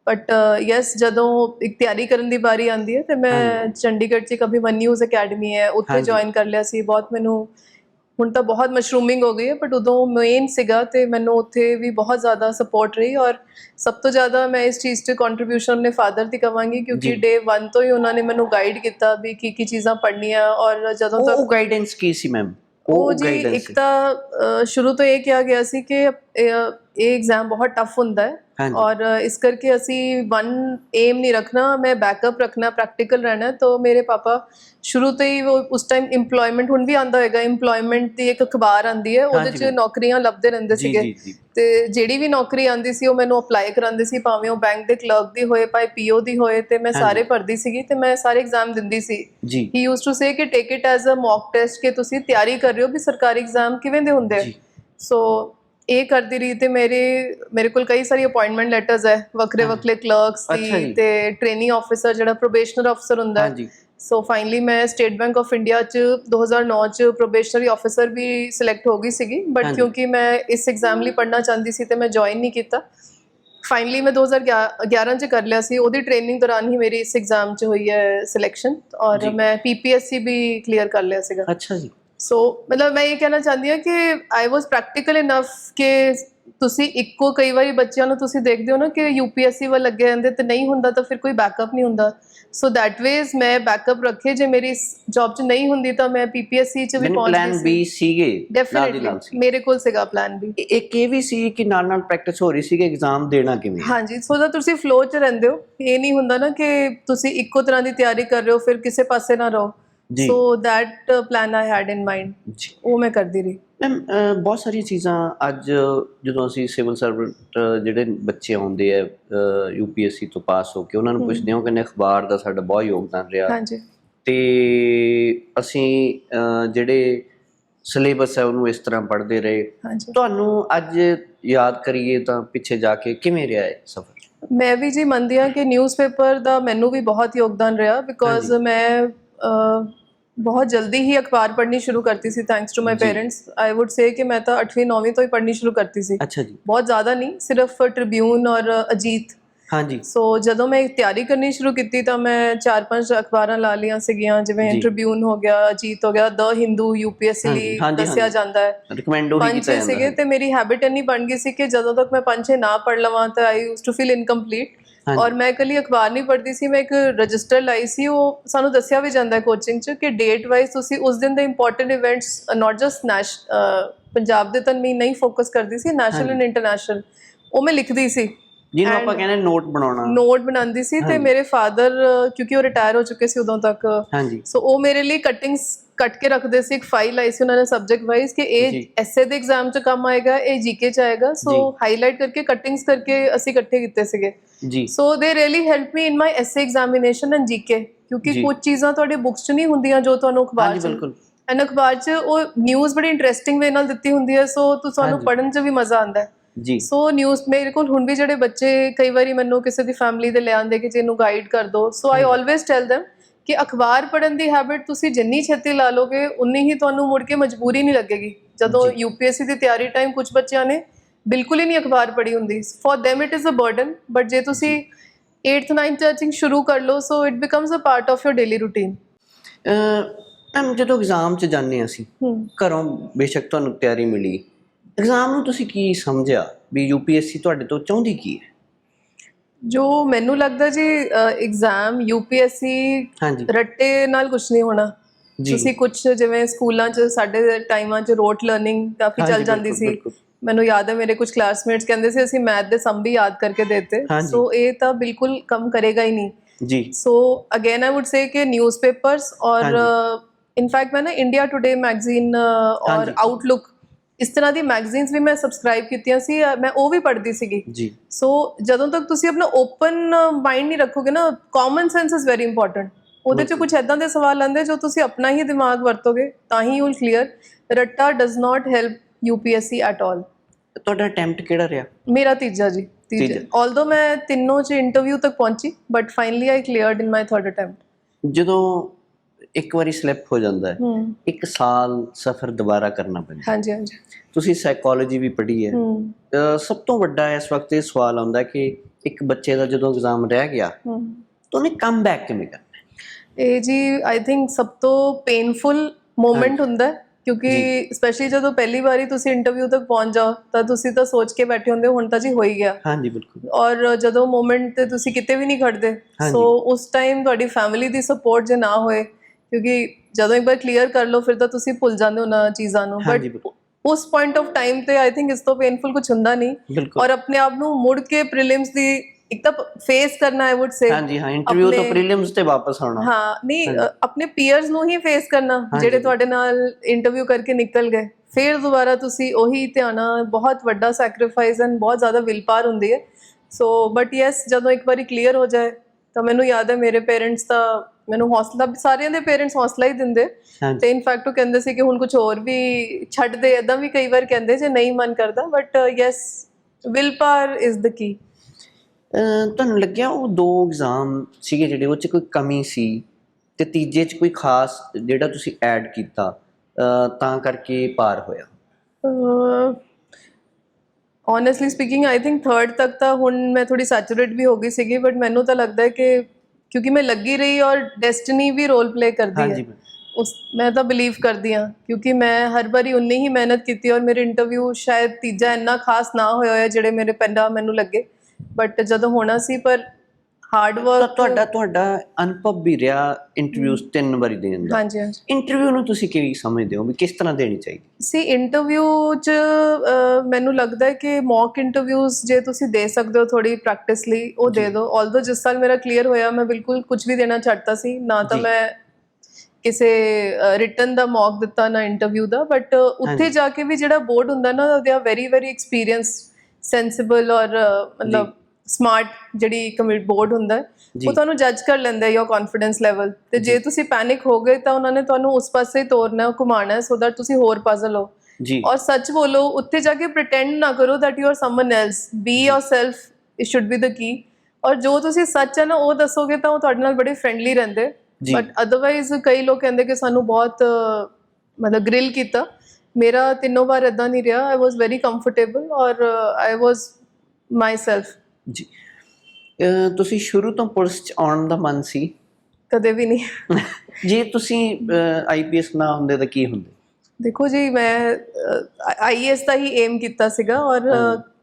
ਬਟ ਯੈਸ ਜਦੋਂ ਇੱਕ ਤਿਆਰੀ ਕਰਨ ਦੀ ਵਾਰੀ ਆਉਂਦੀ ਹੈ ਤੇ ਮੈਂ ਚੰਡੀਗੜ੍ਹ 'ਚ ਕਭੀ ਮਨ ਨਿਊਜ਼ ਅਕੈਡਮੀ ਹੈ ਉੱਥੇ। ਜੁਆਇਨ ਕਰ ਲਿਆ ਸੀ ਬਹੁਤ ਮੈਨੂੰ ਹੁਣ ਤਾਂ ਬਹੁਤ ਮਸ਼ਰੂਮਿੰਗ ਹੋ ਗਈ ਹੈ ਬਟ ਉਦੋਂ ਮੇਨ ਸੀਗਾ ਤੇ ਮੈਨੂੰ ਉੱਥੇ ਵੀ ਬਹੁਤ ਜ਼ਿਆਦਾ ਸਪੋਰਟ ਰਹੀ ਔਰ ਸਭ ਤੋਂ ਜ਼ਿਆਦਾ ਮੈਂ ਇਸ ਚੀਜ਼ 'ਚ ਕੰਟਰੀਬਿਊਸ਼ਨ ਆਪਣੇ ਫਾਦਰ ਦੀ ਕਵਾਂਗੀ ਕਿਉਂਕਿ। ਡੇ 1 ਤੋਂ ਹੀ ਉਹਨਾਂ ਨੇ ਮੈਨੂੰ ਗਾਈਡ ਕੀਤਾ ਵੀ ਕੀ ਕੀ ਚੀਜ਼ਾਂ ਪੜ੍ਹਨੀਆਂ ਔਰ ਜਦੋਂ ਤੱਕ ਉਹ ਗਾਈਡੈਂਸ ਕੀ ਸੀ ਮੈਮ ਉਹ ਜੀ ਇੱਕ ਤਾਂ ਸ਼ੁਰੂ ਤੋਂ ਇਹ ਕਿਹਾ ਗਿਆ ਸੀ ਕਿ ਇਹ ਐਗਜ਼ਾਮ ਬਹੁਤ ਟਫ ਹੁੰਦਾ ਹੈ ਔਰ ਇਸ ਕਰਕੇ ਅਸੀਂ ਵਨ ਏਮ ਨਹੀਂ ਰੱਖਣਾ ਮੈਂ ਬੈਕਅਪ ਰੱਖਣਾ ਪ੍ਰੈਕਟੀਕਲ ਰਹਿਣਾ ਤਾਂ ਮੇਰੇ ਪਾਪਾ ਸ਼ੁਰੂ ਤੋਂ ਹੀ ਉਹ ਉਸ ਟਾਈਮ EMPLOYMENT ਹੁਣ ਵੀ ਆਂਦਾ ਹੋਏਗਾ EMPLOYMENT ਦੀ ਇੱਕ ਅਖਬਾਰ ਆਂਦੀ ਹੈ ਉਹਦੇ 'ਚ। ਨੌਕਰੀਆਂ ਲੱਭਦੇ ਰਹਿੰਦੇ ਸੀਗੇ। ਤੇ ਜਿਹੜੀ ਵੀ ਨੌਕਰੀ ਆਂਦੀ ਸੀ ਉਹ ਮੈਨੂੰ ਅਪਲਾਈ ਕਰਾਉਂਦੇ ਸੀ ਭਾਵੇਂ ਉਹ ਬੈਂਕ ਦੇ ਕਲਰਕ ਦੀ ਹੋਏ ਭਾਵੇਂ ਪੀਓ ਦੀ ਹੋਏ ਤੇ ਮੈਂ। ਸਾਰੇ ਭਰਦੀ ਸੀਗੀ ਤੇ ਮੈਂ ਸਾਰੇ ਐਗਜ਼ਾਮ ਦਿੰਦੀ ਸੀ। ਹੀ ਯੂਜ਼ਡ ਟੂ ਸੇ ਕਿ take it as a mock test ਕਿ ਤੁਸੀਂ ਤਿਆਰੀ ਕਰ ਰਹੇ ਹੋ ਵੀ ਸਰਕਾਰੀ ਐਗਜ਼ਾਮ ਕਿਵੇਂ ਦੇ ਹੁੰਦੇ? ਸੋ ਇਹ ਕਰਦੀ ਰਹੀ ਤੇ ਮੇਰੇ ਮੇਰੇ ਕੋਲ ਕਈ ਸਾਰੀ ਅਪਾਇੰਟਮੈਂਟ ਲੈਟਰਸ ਹੈ ਵੱਖਰੇ। ਵੱਖਰੇ ਕਲਰਕਸ। ਦੀ ਤੇ ਟ੍ਰੇਨਿੰਗ ਆਫੀਸਰ ਜਿਹੜਾ ਪ੍ਰੋਬੇਸ਼ਨਰ ਆਫੀਸਰ ਹੁੰਦਾ ਹੈ ਹਾਂਜੀ ਸੋ ਫਾਈਨਲੀ ਮੈਂ ਸਟੇਟ ਬੈਂਕ ਆਫ ਇੰਡੀਆ ਚ 2009 ਚ ਪ੍ਰੋਬੇਸ਼ਨਰੀ ਆਫੀਸਰ ਵੀ ਸਿਲੈਕਟ ਹੋ ਗਈ ਸੀਗੀ ਬਟ। ਕਿਉਂਕਿ ਮੈਂ ਇਸ ਐਗਜ਼ਾਮ ਲਈ ਪੜ੍ਹਨਾ ਚਾਹੁੰਦੀ ਸੀ ਤੇ ਮੈਂ ਜੁਆਇਨ ਨਹੀਂ ਕੀਤਾ ਫਾਈਨਲੀ ਮੈਂ 2011 ਚ ਕਰ ਲਿਆ ਸੀ ਉਹਦੀ ਟ੍ਰੇਨਿੰਗ ਦੌਰਾਨ ਹੀ ਮੇਰੀ ਇਸ ਐਗਜ਼ਾਮ ਚ ਹੋਈ ਹੈ ਸਿਲੈਕਸ਼ਨ ਔਰ। ਮੈਂ ਪੀਪੀਐਸਸੀ ਵੀ ਕਲੀਅਰ ਕਰ ਲਿਆ ਸੀਗਾ ਅੱਛਾ ਜੀ ਸੋ ਮਤਲਬ ਮੈਂ ਇਹ ਕਹਿਣਾ ਚਾਹੁੰਦੀ ਹਾਂ ਕਿ ਆਈ ਵਾਸ ਪ੍ਰੈਕਟੀਕਲ ਇਨਫ ਕਿ ਤੁਸੀਂ ਇੱਕੋ ਕਈ ਵਾਰੀ ਬੱਚਿਆਂ ਨੂੰ ਤੁਸੀਂ ਦੇਖਦੇ ਹੋ ਨਾ ਕਿ ਯੂਪੀਐਸਸੀ ਵੱਲ ਲੱਗੇ ਰਹਿੰਦੇ ਤੇ ਨਹੀਂ ਹੁੰਦਾ ਤਾਂ ਫਿਰ ਕੋਈ ਬੈਕਅਪ ਨਹੀਂ ਹੁੰਦਾ ਸੋ ਦੈਟ ਵੇਜ਼ ਮੈਂ ਬੈਕਅਪ ਰੱਖੇ ਜੇ ਮੇਰੀ ਜੌਬ 'ਚ ਨਹੀਂ ਹੁੰਦੀ ਤਾਂ ਮੈਂ ਪੀਪੀਐਸਸੀ 'ਚ ਵੀ ਪਹੁੰਚ ਪਲਾਨ ਬੀ ਸੀਗੇ ਡੈਫੀਨਿਟਲੀ ਮੇਰੇ ਕੋਲ ਸੀਗਾ ਪਲਾਨ ਇ- ਇੱਕ ਇਹ ਵੀ ਸੀ ਕਿ ਨਾਲ ਨਾਲ ਪ੍ਰੈਕਟਿਸ ਹੋ ਰਹੀ ਸੀ ਕਿ ਐਗਜ਼ਾਮ ਦੇਣਾ ਕਿਵੇਂ। ਹਾਂਜੀ ਸੋ ਦਾ ਤੁਸੀਂ ਫਲੋ 'ਚ ਰਹਿੰਦੇ ਹੋ ਇਹ ਨਹੀਂ ਹੁੰਦਾ ਨਾ ਕਿ ਤੁਸੀਂ ਇੱਕੋ ਤਰ੍ਹਾਂ ਦੀ ਤਿਆਰੀ ਕਰ ਰਹੇ ਹੋ ਫਿਰ ਕਿਸੇ ਪਾਸੇ ਨਾ ਰਹੋ ਜੀ। So that plan I had in mind ਉਹ ਮੈਂ ਕਰਦੀ ਰਹੀ। ਮੈਮ ਬਹੁਤ ਸਾਰੀਆਂ ਚੀਜ਼ਾਂ ਅੱਜ ਜਦੋਂ ਅਸੀਂ ਸਿਵਲ ਸਰਵੈਂਟ ਜਿਹੜੇ ਬੱਚੇ ਆਉਂਦੇ ਆ ਯੂਪੀਐਸਸੀ ਤੋਂ ਪਾਸ ਹੋ ਕੇ ਉਹਨਾਂ ਨੂੰ ਪੁੱਛਦੇ ਹਾਂ ਕਿ ਅਖਬਾਰ ਦਾ ਸਾਡਾ ਬਹੁਤ ਯੋਗਦਾਨ ਰਿਹਾ। ਹਾਂਜੀ। ਤੇ ਅਸੀਂ ਜਿਹੜੇ ਸਿਲੇਬਸ ਹੈ ਉਹਨੂੰ ਇਸ ਤਰ੍ਹਾਂ ਪੜ੍ਹਦੇ ਰਹੇ। ਤੁਹਾਨੂੰ ਅੱਜ ਯਾਦ ਕਰੀਏ ਤਾਂ ਪਿੱਛੇ ਜਾ ਕੇ ਕਿਵੇਂ ਰਿਹਾ ਹੈ ਸਫ਼ਰ? ਮੈਂ ਵੀ ਜੀ ਮੰਨਦੀ ਹਾਂ ਕਿ ਨਿਊਜ਼ਪੇਪਰ ਦਾ ਮੈਨੂੰ ਵੀ ਬਹੁਤ ਯੋਗਦਾਨ ਰਿਹਾ ਬਿਕੋਜ਼ ਮੈਂ ਅਹ, ਬਹੁਤ ਜਲਦੀ ਹੀ ਅਖਬਾਰ ਪੜ੍ਹਨੀ ਸ਼ੁਰੂ ਕਰਤੀ ਸੀ ਥੈਂਕਸ ਟੂ ਮਾਈ ਜੀ। ਪੇਰੈਂਟਸ ਆਈ ਊਡ ਸੇ ਕਿ ਮੈਂ ਤਾਂ 8ਵੀਂ 9ਵੀਂ ਤੋਂ ਹੀ ਪੜ੍ਹਨੀ ਸ਼ੁਰੂ ਕਰਤੀ ਸੀ ਅੱਛਾ ਜੀ ਬਹੁਤ ਜ਼ਿਆਦਾ ਨਹੀਂ ਸਿਰਫ ਟ੍ਰਿਬਿਊਨ ਔਰ ਅਜੀਤ ਹਾਂਜੀ ਸੋ ਜਦੋਂ ਮੈਂ ਤਿਆਰੀ ਕਰਨੀ ਸ਼ੁਰੂ ਕੀਤੀ ਤਾਂ ਮੈਂ ਚਾਰ ਪੰਜ ਅਖਬਾਰਾਂ ਲਾ ਲਈਆਂ ਸੀਗੀਆਂ ਜਿਵੇਂ ਜੀ। ਟ੍ਰਿਬਿਊਨ ਹੋ ਗਿਆ ਅਜੀਤ ਹੋ ਗਿਆ ਦ ਹਿੰਦੂ ਯੂਪੀਐਸਸੀ ਹਾਂਜੀ, ਲਈ ਹਾਂਜੀ, ਦੱਸਿਆ ਹਾਂਜੀ। ਜਾਂਦਾ ਹੈ ਰეკਮੈਂਡ ਉਹੀ ਪੰਜ ਕੀਤਾ ਛੇ ਜਾਂਦਾ ਸੀਗੇ ਹੈ। ਤੇ ਮੇਰੀ ਹੈਬਿਟ ਇੰਨੀ ਬਣ ਗਈ ਸੀ ਕਿ ਜਦੋਂ ਤੱਕ ਮੈਂ ਪੰਜ ਛੇ ਨਾ ਪੜ ਲਵਾਂ ਤਾਂ I used to feel incomplete ਹਾਂਜੀ। ਔਰ ਮੈਂ ਇਕੱਲੀ ਅਖਬਾਰ ਨਹੀਂ ਪੜ੍ਹਦੀ ਸੀ ਮੈਂ ਇੱਕ ਰਜਿਸਟਰ ਲਾਈ ਸੀ ਉਹ ਸਾਨੂੰ ਦੱਸਿਆ ਵੀ ਜਾਂਦਾ ਹੈ ਕੋਚਿੰਗ 'ਚ ਕਿ ਡੇਟ ਵਾਈਜ਼ ਤੁਸੀਂ ਉਸ ਦਿਨ ਦੇ important events not just nation Punjab ਦੇ ਤਾਂ ਮੈਂ ਨਹੀਂ ਫੋਕਸ ਕਰਦੀ ਸੀ ਨੈਸ਼ਨਲ ਐਂਡ ਇੰਟਰਨੈਸ਼ਨਲ ਉਹ ਮੈਂ ਲਿਖਦੀ ਸੀ। ਜਿਹਨੂੰ ਆਪਾਂ ਕਹਿੰਦੇ ਨੋਟ ਬਣਾਉਣਾ। ਨੋਟ ਬਣਾਉਂਦੀ ਸੀ ਤੇ ਮੇਰੇ ਫਾਦਰ ਕਿਉਂਕਿ ਉਹ ਰਿਟਾਇਰ ਹੋ ਚੁੱਕੇ ਸੀ ਉਦੋਂ ਤੱਕ। ਹਾਂਜੀ। ਸੋ ਉਹ ਮੇਰੇ ਲਈ ਕਟਿੰਗਸ ਕੱਟ ਕੇ ਰੱਖਦੇ ਸੀ ਇੱਕ ਫਾਈਲ ਆਈ ਸੀ ਉਹਨਾਂ ਨੇ ਸਬਜੈਕਟ ਵਾਈਜ਼ ਕਿ ਇਹ। ਐਸੇ ਦੇ ਐਗਜ਼ਾਮ 'ਚ ਕੰਮ ਆਏਗਾ ਇਹ ਜੀਕੇ 'ਚ ਆਏਗਾ। ਸੋ। ਹਾਈਲਾਈਟ ਕਰਕੇ ਕਟਿੰਗਸ ਕਰਕੇ ਅਸੀਂ ਇਕੱਠੇ ਕੀਤੇ ਸੀਗੇ। ਜੀ। ਸੋ ਦੇ ਰੀਅਲੀ ਹੈਲਪ ਮੀ ਇਨ ਮਾਈ ਐਸੇ ਐਗਜ਼ਾਮੀਨੇਸ਼ਨ ਐਂਡ ਜੀਕੇ ਕਿਉਂਕਿ। ਕੁਝ ਚੀਜ਼ਾਂ ਤੁਹਾਡੇ ਬੁੱਕਸ 'ਚ ਨਹੀਂ ਹੁੰਦੀਆਂ ਜੋ ਤੁਹਾਨੂੰ ਅਖਬਾਰ 'ਚ ਬਿਲਕੁਲ। ਐਂਡ ਅਖਬਾਰ 'ਚ ਉਹ ਨਿਊਜ਼ ਬੜੀ ਇੰਟਰਸਟਿੰਗ ਵੇ ਨਾਲ ਦਿੱਤੀ ਹੁੰਦੀ ਹੈ ਸੋ ਤੁਹਾਨੂੰ ਹਾਂਜੀ। ਪੜ੍ਹਨ 'ਚ ਵੀ ਮਜ਼ਾ ਆਉਂਦਾ ਹੈ। ਜੀ। ਸੋ ਨਿਊਜ਼ ਮੇਰੇ ਕੋਲ ਹੁਣ ਵੀ ਜਿਹੜੇ ਬੱਚੇ ਕਈ ਵਾਰੀ ਮੈਨੂੰ ਕਿਸੇ ਦੀ ਫੈਮਿਲੀ ਦੇ ਲੈ ਆਉਂਦੇ ਕਿ ਜਿਹਨੂੰ ਗਾਈਡ ਕਰ ਦਿਓ so I always tell them ਕਿ ਅਖਬਾਰ ਪੜ੍ਹਨ ਦੀ ਹੈਬਿਟ ਤੁਸੀਂ ਜਿੰਨੀ ਛੇਤੀ ਲਾ ਲੋਗੇ ਉਨੀ ਹੀ ਤੁਹਾਨੂੰ ਮੁੜ ਕੇ ਮਜਬੂਰੀ ਨਹੀਂ ਲੱਗੇਗੀ। ਜਦੋਂ। ਯੂਪੀਐਸਸੀ ਦੀ ਤਿਆਰੀ ਟਾਈਮ ਕੁਝ ਬੱਚਿਆਂ ਨੇ ਬਿਲਕੁਲ ਹੀ ਨਹੀਂ ਅਖਬਾਰ ਪੜ੍ਹੀ ਹੁੰਦੀ। For them it is a burden but ਜੇ ਤੁਸੀਂ 8th 9th ਟੀਚਿੰਗ ਸ਼ੁਰੂ ਕਰ ਲਓ so it becomes a part of your daily routine ma'am ਜਦੋਂ ਐਗਜ਼ਾਮ 'ਚ ਜਾਂਦੇ ਹਾਂ ਅਸੀਂ ਘਰੋਂ ਬੇਸ਼ੱਕ ਤੁਹਾਨੂੰ ਤਿਆਰੀ ਮਿਲੀ। ਐਗਜ਼ਾਮ ਨੂੰ ਤੁਸੀਂ ਕੀ ਸਮਝਿਆ? ਵੀ ਯੂਪੀਐਸਸੀ ਤੁਹਾਡੇ ਤੋਂ ਚਾਹੁੰਦੀ ਕੀ ਹੈ? ਜੋ ਮੈਨੂੰ ਲੱਗਦਾ ਜੀ ਐਗਜ਼ਾਮ ਯੂਪੀਐਸਸੀ ਹਾਂਜੀ। ਰੱਟੇ ਨਾਲ ਕੁਝ ਨਹੀਂ ਹੋਣਾ। ਜੀ। ਤੁਸੀਂ ਕੁਝ ਜਿਵੇਂ ਸਕੂਲਾਂ 'ਚ ਸਾਡੇ ਟਾਈਮਾਂ 'ਚ ਰੋਟ ਲਰਨਿੰਗ ਕਾਫੀ ਹਾਂਜੀ, ਚੱਲ ਜਾਂਦੀ ਬਿਲਕੁਲ, ਸੀ। ਬਿਲਕੁਲ। ਮੈਨੂੰ ਯਾਦ ਹੈ ਮੇਰੇ ਕੁਝ ਕਲਾਸਮੇਟਸ ਕਹਿੰਦੇ ਸੀ ਅਸੀਂ ਮੈਥ ਦੇ ਸਮ ਵੀ ਯਾਦ ਕਰਕੇ ਦੇਤੇ। ਹਾਂਜੀ। ਸੋ ਇਹ ਤਾਂ ਬਿਲਕੁਲ ਕੰਮ ਕਰੇਗਾ ਹੀ ਨਹੀਂ। ਜੀ। ਸੋ ਅਗੇਨ ਆਈ ਊਡ ਸੇ ਕਿ ਨਿਊਜ਼ਪੇਪਰਸ ਔਰ ਇਨਫੈਕਟ ਮੈਂ ਨਾ ਇੰਡੀਆ ਟੁਡੇ ਮੈਗਜ਼ੀਨ ਔਰ ਹਾਂਜੀ। ਆਊਟਲੁੱਕ ਇਸ ਤਰ੍ਹਾਂ ਦੀ ਮੈਗਜ਼ੀਨਸ ਵੀ ਮੈਂ ਸਬਸਕ੍ਰਾਈਬ ਕੀਤੀਆਂ ਸੀ ਮੈਂ ਉਹ ਵੀ ਪੜ੍ਹਦੀ ਸੀਗੀ। ਜੀ। ਸੋ ਜਦੋਂ ਤੱਕ ਤੁਸੀਂ ਆਪਣਾ ਓਪਨ ਮਾਈਂਡ ਨਹੀਂ ਰੱਖੋਗੇ ਨਾ common sense is very important ਉਹਦੇ ਚ ਕੁਝ ਐਦਾਂ ਦੇ ਸਵਾਲ ਆਉਂਦੇ ਜੋ ਤੁਸੀਂ ਆਪਣਾ ਹੀ ਦਿਮਾਗ ਵਰਤੋਗੇ ਤਾਂ ਹੀ you clear ਰੱਟਾ does not help UPSC at all ਤੁਹਾਡਾ ਅਟੈਂਪਟ ਕਿਹੜਾ ਰਿਹਾ? ਮੇਰਾ ਤੀਜਾ ਜੀ। ਤੀਜਾ। ਆਲਦੋ ਮੈਂ ਤਿੰਨੋਂ ਚ ਇੰਟਰਵਿਊ ਤੱਕ ਪਹੁੰਚੀ but finally I cleared in my third attempt ਜਦੋਂ ਇੱਕ ਵਾਰੀ ਸਲਿੱਪ ਹੋ ਜਾਂਦਾ ਹੈ। ਇੱਕ ਸਾਲ ਸਫ਼ਰ ਦੁਬਾਰਾ ਕਰਨਾ ਪੈਂਦਾ ਹਾਂਜੀ ਹਾਂਜੀ। ਤੁਸੀਂ ਸਾਈਕੋਲੋਜੀ ਵੀ ਪੜ੍ਹੀ ਹੈ। ਸਭ ਤੋਂ ਵੱਡਾ ਇਸ ਵਕਤ ਇਹ ਸਵਾਲ ਆਉਂਦਾ ਕਿ ਇੱਕ ਬੱਚੇ ਦਾ ਜਦੋਂ ਐਗਜ਼ਾਮ ਰਹਿ ਗਿਆ ਤਾਂ ਉਹਨੇ ਕਮ ਬੈਕ ਕਿਵੇਂ ਕਰਨਾ ਹੈ? ਇਹ ਜੀ ਆਈ ਥਿੰਕ ਸਭ ਤੋਂ ਪੇਨਫੁਲ ਮੂਮੈਂਟ ਹੁੰਦਾ ਕਿਉਂਕਿ ਸਪੈਸ਼ਲੀ ਜਦੋਂ ਪਹਿਲੀ ਵਾਰੀ ਤੁਸੀਂ ਇੰਟਰਵਿਊ ਤੱਕ ਪਹੁੰਚ ਜਾਓ ਤਾਂ ਤੁਸੀਂ ਤਾਂ ਸੋਚ ਕੇ ਬੈਠੇ ਹੁੰਦੇ ਹੋ ਹੁਣ ਤਾਂ ਜੀ ਹੋ ਹੀ ਗਿਆ। ਹਾਂਜੀ ਬਿਲਕੁਲ। ਔਰ ਜਦੋਂ ਮੂਮੈਂਟ ਤੇ ਤੁਸੀਂ ਕਿਤੇ ਵੀ ਨਹੀਂ ਖੜਦੇ। ਸੋ ਉਸ ਟਾਈਮ ਤੁਹਾਡੀ ਫੈਮਿਲੀ ਦੀ ਸਪੋਰਟ ਜੇ ਨਾ ਹੋਏ ਕਿਉਂਕਿ ਜਦੋਂ ਇੱਕ ਵਾਰ ਕਲੀਅਰ ਕਰ ਲਓ ਫਿਰ ਤਾਂ ਤੁਸੀਂ ਭੁੱਲ ਜਾਂਦੇ ਹੋ ਨਾ ਚੀਜ਼ਾਂ ਨੂੰ। ਹਾਂਜੀ ਬਟ ਬਿਲਕੁਲ। ਉਸ ਪੁਆਇੰਟ ਆਫ ਟਾਈਮ ਤੇ ਆਈ ਥਿੰਕ ਇਸ ਤੋਂ ਪੇਨਫੁਲ ਕੁਝ ਹੁੰਦਾ ਨਹੀਂ। ਬਿਲਕੁਲ। ਔਰ ਆਪਣੇ ਆਪ ਨੂੰ ਮੁੜ ਕੇ ਪ੍ਰੀਲਿਮਸ ਦੀ ਇੱਕ ਤਾਂ ਫੇਸ ਕਰਨਾ ਆਈ ਊਡ ਸੇ ਹਾਂਜੀ ਹਾਂ ਇੰਟਰਵਿਊ ਤੋਂ ਆਪਣੇ- ਪ੍ਰੀਲਿਮਸ ਤੇ ਵਾਪਸ ਆਉਣਾ। ਹਾਂ ਨਹੀਂ ਅ, ਆਪਣੇ ਪੀਅਰਸ ਨੂੰ ਹੀ ਫੇਸ ਕਰਨਾ ਜਿਹੜੇ ਤੁਹਾਡੇ ਨਾਲ ਇੰਟਰਵਿਊ ਕਰਕੇ ਨਿਕਲ ਗਏ। ਫਿਰ ਦੁਬਾਰਾ ਤੁਸੀਂ ਉਹੀ ਧਿਆਨਾ ਬਹੁਤ ਵੱਡਾ ਸੈਕਰੀਫਾਈਸ ਐਂਡ ਬਹੁਤ ਜ਼ਿਆਦਾ ਵਿਲ ਪਾਰ ਹੁੰਦੀ ਹੈ। ਸੋ ਬਟ ਯੈਸ ਜਦੋਂ ਇੱਕ ਵਾਰੀ ਕਲੀਅਰ ਹੋ ਜਾਏ ਤਾਂ ਮੈਨੂੰ ਯਾਦ ਹੈ ਮੇਰੇ ਪੇਰੈਂਟਸ ਤਾਂ ਮੈਨੂੰ ਹੌਸਲਾ ਸਾਰਿਆਂ ਦੇ ਪੇਰੈਂਟਸ ਹੌਸਲਾ ਹੀ ਦਿੰਦੇ। ਹਾਂਜੀ। ਤੇ ਇਨਫੈਕਟ ਉਹ ਕਹਿੰਦੇ ਸੀ ਕਿ ਹੁਣ ਕੁਝ ਹੋਰ ਵੀ ਛੱਡ ਦੇ ਇਦਾਂ ਵੀ ਕਈ ਵਾਰ ਕਹਿੰਦੇ ਜੇ ਨਹੀਂ ਮਨ ਕਰਦਾ but yes willpower is the key uh ਤੁਹਾਨੂੰ ਲੱਗਿਆ ਉਹ ਦੋ ਐਗਜ਼ਾਮ ਸੀਗੇ ਜਿਹੜੇ ਉਹ ਚ ਕੋਈ ਕਮੀ ਸੀ ਤੇ ਤੀਜੇ ਚ ਕੋਈ ਖਾਸ ਜਿਹੜਾ ਤੁਸੀਂ ਐਡ ਕੀਤਾ ਅਹ ਤਾਂ ਕਰਕੇ ਪਾਰ ਹੋਇਆ? Honestly speaking I think third ਤੱਕ ਤਾਂ ਹੁਣ ਮੈਂ ਥੋੜੀ ਸੈਚੂਰੇਟ ਵੀ ਹੋ ਗਈ ਸੀਗੀ ਬਟ ਮੈਨੂੰ ਤਾਂ ਲੱਗਦਾ ਹੈ ਕਿ ਕਿਉਂਕਿ ਮੈਂ ਲੱਗੀ ਰਹੀ ਔਰ ਡੈਸਟੀਨੀ ਵੀ ਰੋਲ ਪਲੇ ਕਰਦੀ ਹਾਂਜੀ ਹੈ ਉਸ ਮੈਂ ਤਾਂ ਬਲੀਵ ਕਰਦੀ ਹਾਂ ਕਿਉਂਕਿ ਮੈਂ ਹਰ ਵਾਰੀ ਉਨੀ ਹੀ ਮਿਹਨਤ ਕੀਤੀ ਔਰ ਮੇਰੇ ਇੰਟਰਵਿਊ ਸ਼ਾਇਦ ਤੀਜਾ ਇੰਨਾ ਖਾਸ ਨਾ ਹੋਇਆ ਹੋਇਆ ਜਿਹੜੇ ਮੇਰੇ ਪਹਿਲਾਂ ਮੈਨੂੰ ਲੱਗੇ। ਬਟ ਜਦੋਂ ਹੋਣਾ ਸੀ ਪਰ ਹਾਰਡ ਤਾਂ ਵਰਕ ਤੁਹਾਡਾ ਤੁਹਾਡਾ ਅਨੁਭਵ ਵੀ ਰਿਹਾ ਇੰਟਰਵਿਊਜ਼ ਤਿੰਨ ਵਾਰੀ ਦੇਣ ਦਾ। ਹਾਂਜੀ ਹਾਂਜੀ। ਇੰਟਰਵਿਊ ਨੂੰ ਤੁਸੀਂ ਕਿਵੇਂ ਸਮਝਦੇ ਹੋ ਵੀ ਕਿਸ ਤਰ੍ਹਾਂ ਦੇਣੀ ਚਾਹੀਦੀ? ਸੀ ਇੰਟਰਵਿਊ ਚ ਅਹ, ਮੈਨੂੰ ਲੱਗਦਾ ਹੈ ਕਿ ਮੌਕ ਇੰਟਰਵਿਊਜ਼ ਜੇ ਤੁਸੀਂ ਦੇ ਸਕਦੇ ਹੋ ਥੋੜੀ ਪ੍ਰੈਕਟਿਸ ਲਈ ਉਹ ਦੇ ਦਿਓ। ਆਲਦੋ ਜਿਸ ਸਾਲ ਮੇਰਾ ਕਲੀਅਰ ਹੋਇਆ ਮੈਂ ਬਿਲਕੁਲ ਕੁਝ ਵੀ ਦੇਣਾ ਛੱਡਤਾ ਸੀ ਨਾ ਤਾਂ ਜੀ। ਮੈਂ ਕਿਸੇ ਰਿਟਨ ਦਾ ਮੌਕ ਦਿੱਤਾ ਨਾ ਇੰਟਰਵਿਊ ਦਾ ਬਟ ਉੱਥੇ ਹਾਂਜੀ। ਜਾ ਕੇ ਵੀ ਜਿਹੜਾ ਬੋਰਡ ਹੁੰਦਾ ਨਾ ਦੇ ਆ ਵੈਰੀ ਵੈਰੀ ਐਕਸਪੀਰੀਅੰਸ ਸੈਂਸਿਬਲ ਔਰ ਅਹ, ਮਤਲਬ ਸਮਾਰਟ ਜਿਹੜੀ ਕਮਿਟ ਬੋਰਡ ਹੁੰਦਾ। ਉਹ ਤੁਹਾਨੂੰ ਜੱਜ ਕਰ ਲੈਂਦਾ ਯੋਰ ਕੌਨਫੀਡੈਂਸ ਲੈਵਲ ਤੇ ਜੇ ਤੁਸੀਂ ਪੈਨਿਕ ਹੋ ਗਏ ਤਾਂ ਉਹਨਾਂ ਨੇ ਤੁਹਾਨੂੰ ਉਸ ਪਾਸੇ ਤੋਰਨਾ ਘੁਮਾਉਣਾ ਸੋ ਦੈਟ ਤੁਸੀਂ ਹੋਰ ਪਜ਼ਲ ਹੋ। ਜੀ। ਔਰ ਸੱਚ ਬੋਲੋ ਉੱਥੇ ਜਾ ਕੇ ਪ੍ਰੀਟੈਂਡ ਨਾ ਕਰੋ that you are someone else be yourself it should be the key ਔਰ ਜੋ ਤੁਸੀਂ ਸੱਚ ਹੈ ਨਾ ਉਹ ਦੱਸੋਗੇ ਤਾਂ ਉਹ ਤੁਹਾਡੇ ਨਾਲ ਬੜੇ ਫ੍ਰੈਂਡਲੀ ਰਹਿੰਦੇ। ਬਟ ਅਦਰਵਾਈਜ਼ ਕਈ ਲੋਕ ਕਹਿੰਦੇ ਕਿ ਸਾਨੂੰ ਬਹੁਤ ਮਤਲਬ ਗ੍ਰਿਲ ਕੀਤਾ। ਮੇਰਾ ਤਿੰਨੋਂ ਵਾਰ ਇਦਾਂ ਨਹੀਂ ਰਿਹਾ। ਆਈ ਵਾਸ ਵੈਰੀ ਕੰਫਰਟੇਬਲ ਔਰ ਆਈ ਵਾਸ ਮਾਈਸੈਲਫ ਜੀ। ਤੁਸੀਂ ਸ਼ੁਰੂ ਤੋਂ ਪੁਲਿਸ ਚ ਆਉਣ ਦਾ ਮਨ ਸੀ? ਕਦੇ ਵੀ ਨਹੀਂ। ਜੇ ਤੁਸੀਂ ਆਈਪੀਐਸ ਨਾ ਹੁੰਦੇ ਤਾਂ ਕੀ ਹੁੰਦੇ? ਦੇਖੋ ਜੀ ਮੈਂ ਆਈਐਸ ਦਾ ਹੀ ਏਮ ਕੀਤਾ ਸੀਗਾ ਔਰ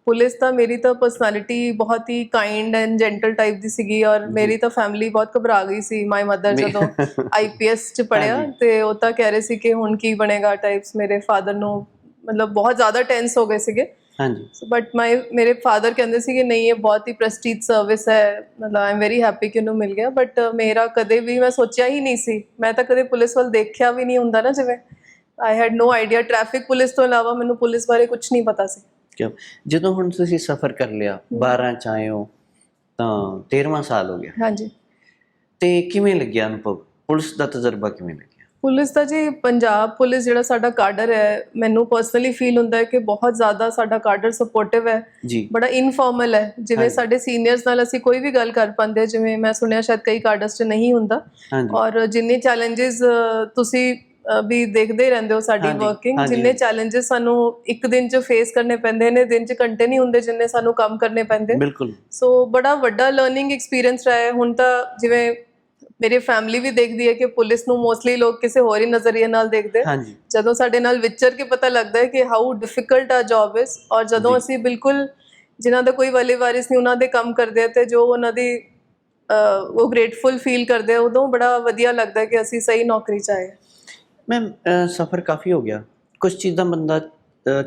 ਪੁਲਿਸ ਤਾਂ ਮੇਰੀ ਤਾਂ ਪਰਸਨੈਲਿਟੀ ਬਹੁਤ ਹੀ ਕਾਈਂਡ ਐਂਡ ਜੈਂਟਲ ਟਾਈਪ ਦੀ ਸੀਗੀ ਔਰ ਮੇਰੀ ਤਾਂ ਫੈਮਿਲੀ ਬਹੁਤ ਘਬਰਾ ਗਈ ਸੀ ਮਾਈ ਮਦਰ ਜਦੋਂ ਆਈਪੀਐਸ ਚ ਪੜਿਆ। ਤੇ ਉਹ ਤਾਂ ਕਹਿ ਰਹੇ ਸੀ ਕਿ ਹੁਣ ਕੀ ਬਣੇਗਾ ਟਾਈਪਸ ਮੇਰੇ ਫਾਦਰ ਨੂੰ ਮਤਲਬ ਬਹੁਤ ਜ਼ਿਆਦਾ ਟੈਂਸ ਹੋ ਗਏ ਸੀਗੇ। ਹਾਂਜੀ। ਬਟ ਮਾਈ ਮੇਰੇ ਫਾਦਰ ਕਹਿੰਦੇ ਸੀ ਕਿ ਨਹੀਂ ਇਹ ਬਹੁਤ ਹੀ ਪ੍ਰੈਸਟੀਜ ਸਰਵਿਸ ਹੈ। ਮਤਲਬ ਆਈ ਐਮ ਵੈਰੀ ਹੈਪੀ ਕਿ ਉਹਨੂੰ ਮਿਲ ਗਿਆ। ਬਟ ਮੇਰਾ ਕਦੇ ਵੀ ਮੈਂ ਸੋਚਿਆ ਹੀ ਨਹੀਂ ਸੀ। ਮੈਂ ਤਾਂ ਕਦੇ ਪੁਲਿਸ ਵੱਲ ਦੇਖਿਆ ਵੀ ਨਹੀਂ ਹੁੰਦਾ ਨਾ ਜਿਵੇਂ। I had no idea traffic police ਤੋਂ ਇਲਾਵਾ ਮੈਨੂੰ ਪੁਲਿਸ ਬਾਰੇ ਕੁਝ ਨਹੀਂ ਪਤਾ ਸੀ। ਕਿਉਂ? ਜਦੋਂ ਹੁਣ ਤੁਸੀਂ ਸਫ਼ਰ ਕਰ ਲਿਆ 12 ਚ ਆਏ ਹੋ ਤਾਂ 13ਵਾਂ ਸਾਲ ਹੋ ਗਿਆ। ਹਾਂਜੀ। ਤੇ ਕਿਵੇਂ ਲੱਗਿਆ ਅਨੁਭਵ? ਪੁਲਿਸ ਦਾ ਤਜਰਬਾ ਕਿਵੇਂ ਲੱਗਿਆ? ਪੁਲਿਸ ਦਾ ਜੀ ਪੰਜਾਬ ਪੁਲਿਸ ਜਿਹੜਾ ਸਾਡਾ ਕਾਡਰ ਹੈ ਮੈਨੂੰ ਪਰਸਨਲੀ ਫੀਲ ਹੁੰਦਾ ਹੈ ਕਿ ਬਹੁਤ ਜ਼ਿਆਦਾ ਸਾਡਾ ਕਾਡਰ ਸਪੋਰਟਿਵ ਹੈ। ਜੀ। ਬੜਾ ਇਨਫਾਰਮਲ ਹੈ। ਜਿਵੇਂ। ਸਾਡੇ ਸੀਨੀਅਰਸ ਨਾਲ ਅਸੀਂ ਕੋਈ ਵੀ ਗੱਲ ਕਰ ਪਾਉਂਦੇ ਜਿਵੇਂ ਮੈਂ ਸੁਣਿਆ ਸ਼ਾਇਦ ਕਈ ਕਾਡਰਸ 'ਚ ਨਹੀਂ ਹੁੰਦਾ। ਔਰ ਜਿੰਨੇ ਚੈਲੰਜਸ ਤੁਸੀਂ ਵੀ ਦੇਖਦੇ ਰਹਿੰਦੇ ਹੋ ਸਾਡੀ ਵਰਕਿੰਗ ਜਿੰਨੇ। ਚੈਲੰਜਸ ਸਾਨੂੰ ਇੱਕ ਦਿਨ 'ਚ ਫੇਸ ਕਰਨੇ ਪੈਂਦੇ ਨੇ ਦਿਨ 'ਚ ਘੰਟੇ ਨਹੀਂ ਹੁੰਦੇ ਜਿੰਨੇ ਸਾਨੂੰ ਕੰਮ ਕਰਨੇ ਪੈਂਦੇ। ਬਿਲਕੁਲ। ਸੋ ਬੜਾ ਵੱਡਾ ਲਰਨਿੰਗ ਐਕਸਪੀਰੀਅੰਸ ਰਿਹਾ ਹੈ। ਹੁਣ ਤਾਂ ਜਿਵੇਂ ਮੇਰੀ ਫੈਮਿਲੀ ਵੀ ਦੇਖਦੀ ਹੈ ਕਿ ਪੁਲਿਸ ਨੂੰ ਮੋਸਟਲੀ ਲੋਕ ਕਿਸੇ ਹੋਰ ਹੀ ਨਜ਼ਰੀਏ ਨਾਲ ਦੇਖਦੇ। ਹਾਂਜੀ ਜਦੋਂ ਸਾਡੇ ਨਾਲ ਵਿਚਰ ਕੇ ਪਤਾ ਲੱਗਦਾ ਹੈ ਕਿ ਹਾਊ ਡਿਫਿਕਲਟ ਆ ਜੌਬ ਇਸ ਔਰ ਜਦੋਂ। ਅਸੀਂ ਬਿਲਕੁਲ ਜਿਨ੍ਹਾਂ ਦਾ ਕੋਈ ਵਲੀ ਵਾਰਿਸ ਨਹੀਂ ਉਹਨਾਂ ਦੇ ਕੰਮ ਕਰਦੇ ਤੇ ਜੋ ਉਹਨਾਂ ਦੀ ਉਹ ਗ੍ਰੇਟਫੁਲ ਫੀਲ ਕਰਦੇ ਉਦੋਂ ਬੜਾ ਵਧੀਆ ਲੱਗਦਾ ਹੈ ਕਿ ਅਸੀਂ ਸਹੀ ਨੌਕਰੀ 'ਚ ਆਏ। ਮੈਮ ਸਫ਼ਰ ਕਾਫੀ ਹੋ ਗਿਆ ਕੁਝ ਚੀਜ਼ਾਂ ਬੰਦਾ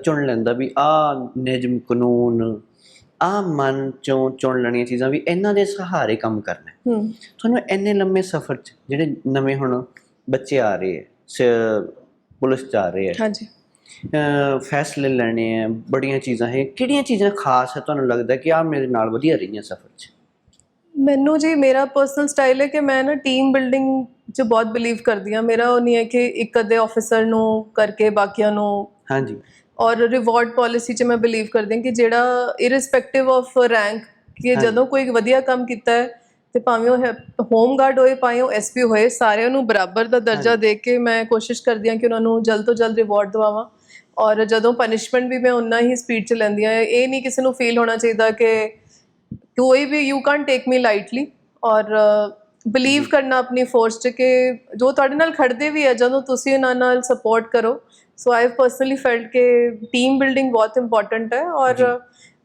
ਚੁਣ ਲੈਂਦਾ ਵੀ ਆ ਨਿਯਮ ਕਾਨੂੰਨ ਆ ਮਨ ਚੋਂ ਚੁਣ ਲੈਣੀਆਂ ਚੀਜ਼ਾਂ ਵੀ ਇਹਨਾਂ ਦੇ ਸਹਾਰੇ ਕੰਮ ਕਰਨਾ ਹੈ। ਤੁਹਾਨੂੰ ਇੰਨੇ ਲੰਮੇ ਸਫ਼ਰ 'ਚ ਜਿਹੜੇ ਨਵੇਂ ਹੁਣ ਬੱਚੇ ਆ ਰਹੇ ਸ- ਪੁਲਿਸ 'ਚ ਆ ਰਹੇ ਹੈ। ਹਾਂਜੀ। ਫੈਸਲੇ ਲੈਣੇ ਹੈ ਬੜੀਆਂ ਚੀਜ਼ਾਂ ਹੈ ਕਿਹੜੀਆਂ ਚੀਜ਼ਾਂ ਖਾਸ ਹੈ ਤੁਹਾਨੂੰ ਲੱਗਦਾ ਕਿ ਆ ਮੇਰੇ ਨਾਲ ਵਧੀਆ ਰਹੀਆਂ ਸਫ਼ਰ 'ਚ? ਮੈਨੂੰ ਜੀ ਮੇਰਾ ਪਰਸਨਲ ਸਟਾਈਲ ਹੈ ਕਿ ਮੈਂ ਨਾ ਟੀਮ ਬਿਲਡਿੰਗ 'ਚ ਬਹੁਤ ਬਿਲੀਵ ਕਰਦੀ ਹਾਂ। ਮੇਰਾ ਉਹ ਨਹੀਂ ਹੈ ਕਿ ਇੱਕ ਅੱਧੇ ਆਫੀਸਰ ਨੂੰ ਕਰਕੇ ਬਾਕੀਆਂ ਨੂੰ ਹਾਂਜੀ। ਔਰ ਰਿਵਾਰਡ ਪਾਲਿਸੀ 'ਚ ਮੈਂ ਬਿਲੀਵ ਕਰਦੀ ਹਾਂ ਕਿ ਜਿਹੜਾ ਇਰਰਿਸਪੈਕਟਿਵ ਆਫ ਰੈਂਕ ਕਿ। ਜਦੋਂ ਕੋਈ ਵਧੀਆ ਕੰਮ ਕੀਤਾ ਹੈ ਤੇ ਭਾਵੇਂ ਉਹ ਹੋਮ ਗਾਰਡ ਹੋਏ ਭਾਵੇਂ ਉਹ ਐਸਪੀ ਹੋਏ ਸਾਰਿਆਂ ਨੂੰ ਬਰਾਬਰ ਦਾ ਦਰਜਾ। ਦੇ ਕੇ ਮੈਂ ਕੋਸ਼ਿਸ਼ ਕਰਦੀ ਹਾਂ ਕਿ ਉਹਨਾਂ ਨੂੰ ਜਲਦ ਤੋਂ ਜਲਦ ਰਿਵਾਰਡ ਦਵਾਵਾਂ ਔਰ ਜਦੋਂ ਪਨਿਸ਼ਮੈਂਟ ਵੀ ਮੈਂ ਉਨਾ ਹੀ ਸਪੀਡ 'ਚ ਲੈਂਦੀ ਹਾਂ ਇਹ ਨਹੀਂ ਕਿਸੇ ਨੂੰ ਫੀਲ ਹੋਣਾ ਚਾਹੀਦਾ ਕਿ ਕੋਈ ਵੀ you can't take me lightly ਔਰ ਬਲੀਵ ਕਰਨਾ ਆਪਣੀ ਫੋਰਸ 'ਚ ਕਿ ਜੋ ਤੁਹਾਡੇ ਨਾਲ ਖੜਦੇ ਵੀ ਹੈ ਜਦੋਂ ਤੁਸੀਂ ਉਹਨਾਂ ਨਾਲ ਸਪੋਰਟ ਕਰੋ so I have personally felt ਕਿ ਟੀਮ ਬਿਲਡਿੰਗ ਬਹੁਤ ਇੰਪੋਰਟੈਂਟ ਹੈ ਔਰ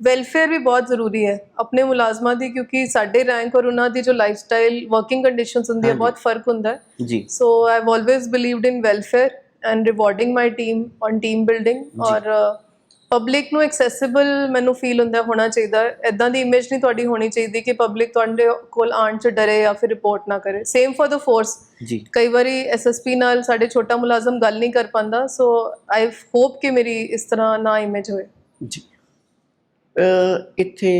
ਵੈਲਫੇਅਰ ਵੀ ਬਹੁਤ ਜ਼ਰੂਰੀ ਹੈ ਆਪਣੇ ਮੁਲਾਜ਼ਮਾਂ ਦੀ ਕਿਉਂਕਿ ਸਾਡੇ ਰੈਂਕ ਔਰ ਉਹਨਾਂ ਦੀ ਜੋ ਲਾਈਫਸਟਾਈਲ ਵਰਕਿੰਗ ਕੰਡੀਸ਼ਨਸ ਹੁੰਦੀ ਹੈ। ਬਹੁਤ ਫ਼ਰਕ ਹੁੰਦਾ ਹੈ ਜੀ so I have always believed in welfare and rewarding my team on team building ਔਰ ਪਬਲਿਕ ਨੂੰ ਐਕਸੈਸਿਬਲ ਮੈਨੂੰ ਫੀਲ ਹੁੰਦਾ ਹੋਣਾ ਚਾਹੀਦਾ। ਇਦਾਂ ਦੀ ਇਮੇਜ ਨਹੀਂ ਤੁਹਾਡੀ ਹੋਣੀ ਚਾਹੀਦੀ ਕਿ ਪਬਲਿਕ ਤੁਹਾਡੇ ਕੋਲ ਆਉਣ ਚ ਡਰੇ ਜਾਂ ਫਿਰ ਰਿਪੋਰਟ ਨਾ ਕਰੇ। ਸੇਮ ਫॉर द ਫੋਰਸ ਜੀ। ਕਈ ਵਾਰੀ ਐਸਐਸਪੀ ਨਾਲ ਸਾਡੇ ਛੋਟਾ ਮੁਲਾਜ਼ਮ ਗੱਲ ਨਹੀਂ ਕਰ ਪਾਉਂਦਾ ਸੋ ਆਈ ਹੋਪ ਕਿ ਮੇਰੀ ਇਸ ਤਰ੍ਹਾਂ ਨਾ ਇਮੇਜ ਹੋਏ। ਜੀ। ਇੱਥੇ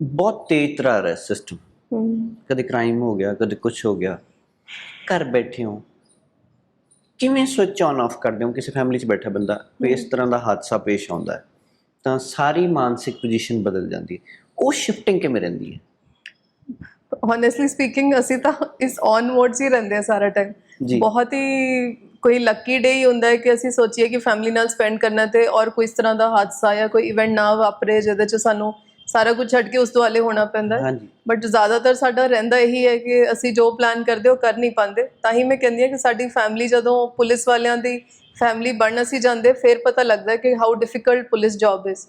ਬਹੁਤ ਤੇਜ਼ ਤਰਾਰ ਹੈ ਸਿਸਟਮ ਕਦੇ ਕ੍ਰਾਈਮ ਹੋ ਗਿਆ ਕਦੇ ਕੁਝ ਹੋ ਗਿਆ। ਘਰ ਬੈਠੇ ਹੋ ਕਿਵੇਂ ਸਵਿਚ ਆਨ ਆਫ ਕਰਦੇ ਹੋ? ਕਿਸੇ ਫੈਮਿਲੀ 'ਚ ਬੈਠਾ ਬੰਦਾ ਕੋਈ ਇਸ ਤਰ੍ਹਾਂ ਦਾ ਹਾਦਸਾ ਪੇਸ਼ ਆਉਂਦਾ ਹੈ ਤਾਂ ਸਾਰੀ ਮਾਨਸਿਕ ਪੋਜੀਸ਼ਨ ਬਦਲ ਜਾਂਦੀ ਹੈ। ਉਹ ਸ਼ਿਫਟਿੰਗ ਕਿਵੇਂ ਰਹਿੰਦੀ ਹੈ? Honestly speaking ਅਸੀਂ ਤਾਂ ਇਸ ਔਨ ਮੋਡ 'ਚ ਹੀ ਰਹਿੰਦੇ ਆ ਸਾਰਾ ਟਾਈਮ ਬਹੁਤ ਹੀ ਕੋਈ ਲੱਕੀ ਡੇ ਹੀ ਹੁੰਦਾ ਹੈ ਕਿ ਅਸੀਂ ਸੋਚੀਏ ਕਿ ਫੈਮਿਲੀ ਨਾਲ ਸਪੈਂਡ ਕਰਨਾ ਤੇ ਔਰ ਕੋਈ ਇਸ ਤਰ੍ਹਾਂ ਦਾ ਹਾਦਸਾ ਜਾਂ ਕੋਈ ਇਵੈਂਟ ਨਾ ਵਾਪਰੇ ਜਿਹਦੇ 'ਚ ਸਾਨੂੰ ਸਾਰਾ ਕੁਝ ਛੱਡ ਕੇ ਉਸ ਦੁਆਲੇ ਹੋਣਾ ਪੈਂਦਾ ਹੈ। ਹਾਂਜੀ। ਬਟ ਜ਼ਿਆਦਾਤਰ ਸਾਡਾ ਰਹਿੰਦਾ ਇਹੀ ਹੈ ਕਿ ਅਸੀਂ ਜੋ ਪਲਾਨ ਕਰਦੇ ਉਹ ਕਰ ਨਹੀਂ ਪਾਉਂਦੇ। ਤਾਂ ਹੀ ਮੈਂ ਕਹਿੰਦੀ ਹਾਂ ਕਿ ਸਾਡੀ ਫੈਮਿਲੀ ਜਦੋਂ ਪੁਲਿਸ ਵਾਲਿਆਂ ਦੀ ਫੈਮਿਲੀ ਬਣ ਅਸੀਂ ਜਾਂਦੇ ਫਿਰ ਪਤਾ ਲੱਗਦਾ ਕਿ how difficult police job is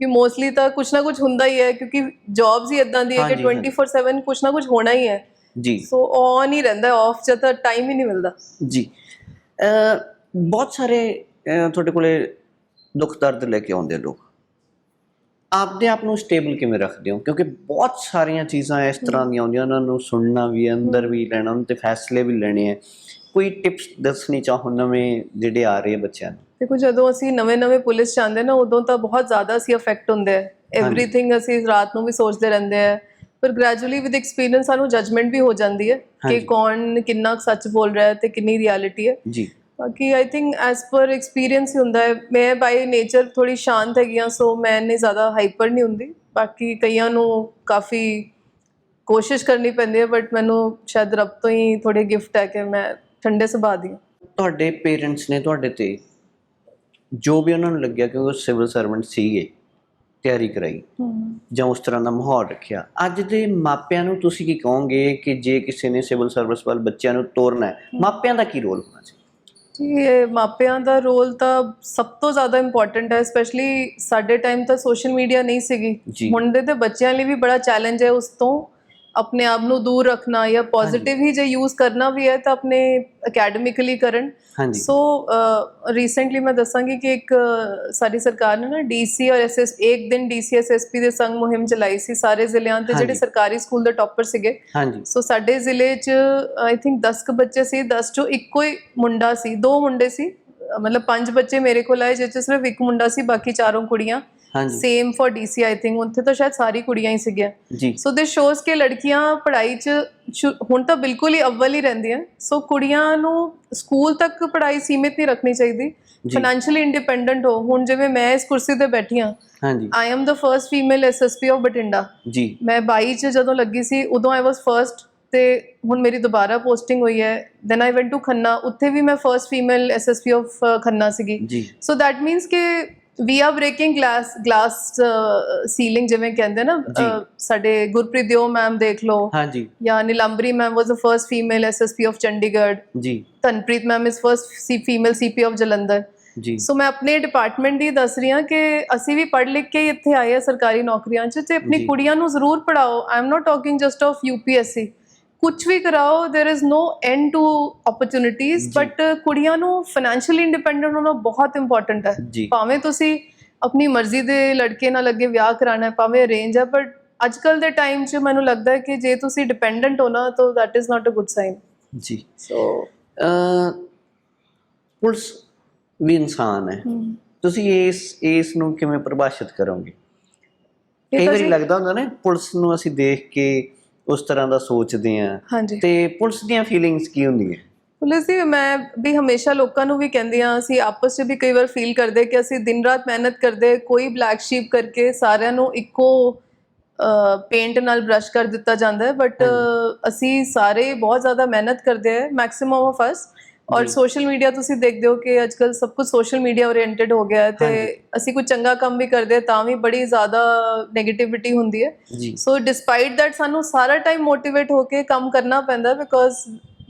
ਕਿ ਮੋਸਟਲੀ ਤਾਂ ਕੁਝ ਨਾ ਕੁਝ ਹੁੰਦਾ ਹੀ ਹੈ ਕਿਉਂਕਿ ਜੌਬਸ ਹੀ ਇਦਾਂ ਦੀ ਹੈ ਕਿ ਹਾਂਜੀ, ਹਾਂਜੀ। 24/7 ਕੁਝ ਨਾ ਕੁਝ ਹੋਣਾ ਹੀ ਹੈ। ਜੀ। ਸੋ ਔਨ ਹੀ ਰਹਿੰਦਾ ਆਫ ਜਦ ਟਾਈਮ ਹੀ ਨਹੀਂ ਮਿਲਦਾ। ਜੀ। ਬਹੁਤ ਸਾਰੇ ਤੁਹਾਡੇ ਕੋਲੇ ਦੁੱਖ ਦਰਦ ਲੈ ਕੇ ਆਉਂਦੇ ਲੋਕ। ਆਪਦੇ ਆਪ ਨੂੰ ਸਟੇਬਲ ਕਿਵੇਂ ਰੱਖਦੇ ਹੋ? ਕਿਉਂਕਿ ਬਹੁਤ ਸਾਰੀਆਂ ਚੀਜ਼ਾਂ ਇਸ ਤਰ੍ਹਾਂ ਦੀਆਂ ਆਉਂਦੀਆਂ ਉਹਨਾਂ ਨੂੰ ਸੁਣਨਾ ਵੀ ਅੰਦਰ ਵੀ ਲੈਣਾ ਉਹਨਾਂ ਤੇ ਫੈਸਲੇ ਵੀ ਲੈਣੇ ਆ ਕੋਈ ਟਿਪਸ ਦੱਸਣੀ ਚਾਹੋ ਨਵੇਂ ਜਿਹੜੇ ਆ ਰਹੇ ਬੱਚਿਆਂ ਨੂੰ? ਦੇਖੋ ਜਦੋਂ ਅਸੀਂ ਨਵੇਂ-ਨਵੇਂ ਪੁਲਿਸ ਆਉਂਦੇ ਨਾ ਉਦੋਂ ਤਾਂ ਬਹੁਤ ਜ਼ਿਆਦਾ ਅਸੀਂ ਅਫੈਕਟ ਹੁੰਦੇ ਆ ਐਵਰੀਥਿੰਗ ਅਸੀਂ ਰਾਤ ਨੂੰ ਵੀ ਸੋਚਦੇ ਰਹਿੰਦੇ ਆ ਪਰ ਗ੍ਰੈਜੂਅਲੀ ਵਿਦ ਐਕਸਪੀਰੀਅੰਸ ਸਾਨੂੰ ਜਜਮੈਂਟ ਵੀ ਹੋ ਜਾਂਦੀ ਹੈ ਕਿ। ਕੌਣ ਕਿੰਨਾ ਸੱਚ ਬੋਲ ਰਿਹਾ ਹੈ ਤੇ ਕਿੰਨੀ ਰਿਐਲਿਟੀ ਹੈ। ਜੀ। ਬਾਕੀ I think as per experience ਹੀ ਹੁੰਦਾ ਹੈ। ਮੈਂ ਬਾਈ ਨੇਚਰ ਥੋੜੀ ਸ਼ਾਂਤ ਹੈਗੀ ਹਾਂ ਸੋ ਮੈਂ ਇੰਨੀ ਜ਼ਿਆਦਾ ਹਾਈਪਰ ਨਹੀਂ ਹੁੰਦੀ। ਬਾਕੀ ਕਈਆਂ ਨੂੰ ਕਾਫੀ ਕੋਸ਼ਿਸ਼ ਕਰਨੀ ਪੈਂਦੀ ਹੈ ਬਟ ਮੈਨੂੰ ਸ਼ਾਇਦ ਰੱਬ ਤੋਂ ਹੀ ਥੋੜੀ ਗਿਫਟ ਹੈ ਕਿ ਮੈਂ ਠੰਡੇ ਸੁਭਾਅ ਦੀ ਹਾਂ। ਤੁਹਾਡੇ ਪੇਰੈਂਟਸ ਨੇ ਤੁਹਾਡੇ ਤੇ ਜੋ ਵੀ ਉਹਨਾਂ ਨੂੰ ਲੱਗਿਆ ਕਿ ਉਹ ਸਿਵਲ ਸਰਵੈਂਟ ਸੀਗੇ ਤਿਆਰੀ ਕਰਾਈ ਜਾਂ ਉਸ ਤਰ੍ਹਾਂ ਦਾ ਮਾਹੌਲ ਰੱਖਿਆ ਅੱਜ ਦੇ ਮਾਪਿਆਂ ਨੂੰ ਤੁਸੀਂ ਕੀ ਕਹੋਗੇ ਕਿ ਜੇ ਕਿਸੇ ਨੇ ਸਿਵਲ ਸਰਵਿਸ ਵੱਲ ਬੱਚਿਆਂ ਨੂੰ ਤੋਰਨਾ ਹੈ ਮਾਪਿਆਂ ਦਾ ਕੀ ਰੋਲ ਹੋਣਾ ਚਾਹੀਦਾ ਜੀ ਇਹ ਮਾਪਿਆਂ ਦਾ ਰੋਲ ਤਾਂ ਸਭ ਤੋਂ ਜ਼ਿਆਦਾ ਇੰਪੋਰਟੈਂਟ ਹੈ ਸਪੈਸ਼ਲੀ ਸਾਡੇ ਟਾਈਮ ਤਾਂ ਸੋਸ਼ਲ ਮੀਡੀਆ ਨਹੀਂ ਸੀਗੀ ਜੀ। ਹੁਣ ਦੇ ਤੇ ਬੱਚਿਆਂ ਲਈ ਵੀ ਬੜਾ ਚੈਲੰਜ ਹੈ ਉਸ ਤੋਂ ਆਪਣੇ ਆਪ ਨੂੰ ਦੂਰ ਰੱਖਣਾ ਜਾਂ ਪੋਜ਼ਿਟਿਵ ਹੀ ਜੇ ਯੂਜ਼ ਕਰਨਾ ਵੀ ਹੈ ਤਾਂ ਆਪਣੇ ਅਕੈਡਮਿਕਲੀ ਕਰਨ। ਹਾਂਜੀ। ਸੋ ਰੀਸੈਂਟਲੀ ਮੈਂ ਦੱਸਾਂਗੀ ਕਿ ਇੱਕ ਸਾਡੀ ਸਰਕਾਰ ਨੇ ਨਾ ਡੀਸੀ ਔਰ ਐਸਐਸ ਇੱਕ ਦਿਨ ਡੀਸੀ ਐਸਐਸਪੀ ਦੇ ਸੰਗ ਮੁਹਿੰਮ ਚਲਾਈ ਸੀ ਸਾਰੇ ਜ਼ਿਲ੍ਹਿਆਂ ਤੇ ਜਿਹੜੇ। ਸਰਕਾਰੀ ਸਕੂਲ ਦੇ ਟੌਪਰ ਸੀਗੇ। ਹਾਂਜੀ। ਸੋ ਸਾਡੇ ਜ਼ਿਲ੍ਹੇ 'ਚ ਆਈ ਥਿੰਕ 10 ਕੁ ਬੱਚੇ ਸੀ 10 ਚੋਂ ਇੱਕੋ ਹੀ ਮੁੰਡਾ ਸੀ ਦੋ ਮੁੰਡੇ ਸੀ ਮਤਲਬ ਪੰਜ ਬੱਚੇ ਮੇਰੇ ਕੋਲ ਆਏ ਜਿਸ 'ਚ ਸਿਰਫ ਇੱਕ ਮੁੰਡਾ ਸੀ ਬਾਕੀ ਚਾਰੋਂ ਕੁੜੀਆਂ। ਹਾਂਜੀ। Same for DC I think ਉੱਥੇ ਤਾਂ ਸ਼ਾਇਦ ਸਾਰੀ ਕੁੜੀਆਂ ਹੀ ਸੀਗੀਆਂ। ਜੀ। ਸੋ ਦਿਸ ਸ਼ੋਜ਼ ਕਿ ਲੜਕੀਆਂ ਪੜ੍ਹਾਈ 'ਚ ਹੁਣ ਤਾਂ ਬਿਲਕੁਲ ਹੀ ਅਵਲ ਹੀ ਰਹਿੰਦੀਆਂ। ਸੋ ਕੁੜੀਆਂ ਨੂੰ ਸਕੂਲ ਤੱਕ ਪੜ੍ਹਾਈ ਸੀਮਿਤ ਨਹੀਂ ਰੱਖਣੀ ਚਾਹੀਦੀ। ਫਾਈਨੈਂਸ਼ੀਅਲੀ ਇੰਡੀਪੈਂਡੈਂਟ ਹੋ। ਹੁਣ ਜਿਵੇਂ ਮੈਂ ਇਸ ਕੁਰਸੀ ਤੇ ਬੈਠੀ ਹਾਂ ਹਾਂਜੀ I am the first female SSP of Bathinda ਜੀ। ਮੈਂ 22 ਚ ਜਦੋਂ ਲੱਗੀ ਸੀ ਉਦੋਂ ਆਈ ਵਾਸ ਫਰਸਟ ਤੇ ਹੁਣ ਮੇਰੀ ਦੁਬਾਰਾ ਪੋਸਟਿੰਗ ਹੋਈ ਹੈ। Then I went to Khanna ਉੱਥੇ ਵੀ ਮੈਂ first female SSP of Khanna ਸੀਗੀ। ਸੋ ਦੈਟ ਮੀਨਸ ਕਿ we are breaking glass glass ceiling ਜਿਵੇਂ ਕਹਿੰਦੇ ਨਾ ਸਾਡੇ ਗੁਰਪ੍ਰੀਤ ਦਿਓ ਮੈਮ ਦੇਖ ਲਓ। ਹਾਂਜੀ। ਜਾਂ Nilambari ma'am was the first female SSP of Chandigarh. ਜੀ। Dhanpreet ma'am is first female CP of Jalandhar. ਜੀ। ਸੋ ਮੈਂ ਆਪਣੇ ਡਿਪਾਰਟਮੈਂਟ ਦੀ ਦੱਸ ਰਹੀ ਹਾਂ ਕਿ ਅਸੀਂ ਵੀ ਪੜ੍ਹ ਲਿਖ ਕੇ ਇੱਥੇ ਆਏ ਆ ਸਰਕਾਰੀ ਨੌਕਰੀਆਂ 'ਚ ਤੇ ਆਪਣੀ। ਕੁੜੀਆਂ ਨੂੰ ਜ਼ਰੂਰ ਪੜਾਓ I am not talking just of UPSC ਕੁਝ ਵੀ ਕਰਾਓ there is no end to opportunities but ਕੁੜੀਆਂ ਨੂੰ ਫਾਈਨੈਂਸ਼ੀਅਲੀ ਇੰਡੀਪੈਂਡੈਂਟ ਹੋਣਾ ਬਹੁਤ ਇੰਪੋਰਟੈਂਟ ਹੈ। ਭਾਵੇਂ ਤੁਸੀਂ ਆਪਣੀ ਮਰਜ਼ੀ ਦੇ ਲੜਕੇ ਨਾਲ ਲੱਗੇ ਵਿਆਹ ਕਰਾਣਾ ਹੈ ਭਾਵੇਂ ਅਰੇਂਜ ਹੈ ਬਟ ਅੱਜ ਕੱਲ ਦੇ ਟਾਈਮ 'ਚ ਮੈਨੂੰ ਲੱਗਦਾ ਹੈ ਕਿ ਜੇ ਤੁਸੀਂ ਡਿਪੈਂਡੈਂਟ ਹੋਣਾ ਤਾਂ that is not a good sign ਜੀ। ਸੋ ਪੁਲਿਸ ਵੀ ਇਨਸਾਨ ਹੈ। ਤੁਸੀਂ ਇਸ ਇਸ ਨੂੰ ਕਿਵੇਂ ਪਰਿਭਾਸ਼ਿਤ ਕਰੋਗੇ? ਕਈ ਵਾਰੀ ਲੱਗਦਾ ਹੁੰਦਾ ਨਾ ਪੁਲਿਸ ਨੂੰ ਅਸੀਂ ਦੇਖ ਕੇ ਉਸ ਤਰ੍ਹਾਂ ਦਾ ਸੋਚਦੇ ਆ ਹਾਂਜੀ। ਤੇ ਪੁਲਿਸ ਦੀਆਂ ਫੀਲਿੰਗਸ ਕੀ ਹੁੰਦੀਆਂ? ਪੁਲਿਸ ਦੀ ਮੈਂ ਵੀ ਹਮੇਸ਼ਾ ਲੋਕਾਂ ਨੂੰ ਵੀ ਕਹਿੰਦੀ ਆ ਅਸੀਂ ਆਪਸ 'ਚ ਵੀ ਕਈ ਵਾਰ ਫੀਲ ਕਰਦੇ ਕਿ ਅਸੀਂ ਦਿਨ ਰਾਤ ਮਿਹਨਤ ਕਰਦੇ ਕੋਈ ਬਲੈਕ ਸ਼ੀਪ ਕਰਕੇ ਸਾਰਿਆਂ ਨੂੰ ਇੱਕੋ ਪੇਂਟ ਨਾਲ ਬ੍ਰਸ਼ ਕਰ ਦਿੱਤਾ ਜਾਂਦਾ ਹੈ ਬਟ ਅਸੀਂ ਸਾਰੇ ਬਹੁਤ ਜ਼ਿਆਦਾ ਮਿਹਨਤ ਕਰਦੇ ਆ ਮੈਕਸਿਮਮ ਆਫ ਅਸ ਔਰ। ਸੋਸ਼ਲ ਮੀਡੀਆ ਤੁਸੀਂ ਦੇਖਦੇ ਹੋ ਕਿ ਅੱਜਕੱਲ ਸਭ ਕੁਝ ਸੋਸ਼ਲ ਮੀਡੀਆ ਓਰੀਐਂਟਡ ਹੋ ਗਿਆ ਹੈ ਤੇ। ਅਸੀਂ ਕੋਈ ਚੰਗਾ ਕੰਮ ਵੀ ਕਰਦੇ ਤਾਂ ਵੀ ਬੜੀ ਜ਼ਿਆਦਾ 네ਗੇਟਿਵਿਟੀ ਹੁੰਦੀ ਹੈ ਸੋ ਡਿਸਪਾਈਟ ਦੈਟ ਸਾਨੂੰ ਸਾਰਾ ਟਾਈਮ ਮੋਟੀਵੇਟ ਹੋ ਕੇ ਕੰਮ ਕਰਨਾ ਪੈਂਦਾ ਬਿਕੋਜ਼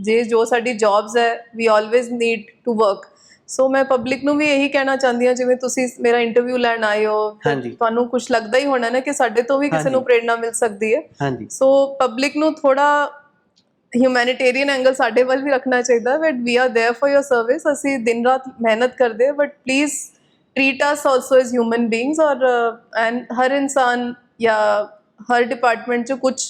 ਜੇ ਜੋ ਸਾਡੀ ਜੌਬਸ ਹੈ we always need to work so ਮੈਂ ਪਬਲਿਕ ਨੂੰ ਵੀ ਇਹੀ ਕਹਿਣਾ ਚਾਹੁੰਦੀ ਹਾਂ ਜਿਵੇਂ ਤੁਸੀਂ ਮੇਰਾ ਇੰਟਰਵਿਊ ਲੈਣ ਆਏ ਹੋ। ਤੁਹਾਨੂੰ ਕੁਝ ਲੱਗਦਾ ਹੀ ਹੋਣਾ ਨਾ ਕਿ ਸਾਡੇ ਤੋਂ ਵੀ ਕਿਸੇ ਨੂੰ। ਪ੍ਰੇਰਣਾ ਮਿਲ ਸਕਦੀ ਹੈ ਸੋ ਪਬਲਿਕ ਨੂੰ ਥੋੜਾ ਹਿਊਮੈਨਿਟੇਰੀਅਨ ਐਂਗਲ ਸਾਡੇ ਵੱਲ ਵੀ ਰੱਖਣਾ ਚਾਹੀਦਾ but we are there for your service ਅਸੀਂ ਦਿਨ ਰਾਤ ਮਿਹਨਤ ਕਰਦੇ but please treat us also as human beings ਔਰ ਐਂਡ ਹਰ ਇਨਸਾਨ ਜਾਂ ਹਰ ਡਿਪਾਰਟਮੈਂਟ ਚ ਕੁਝ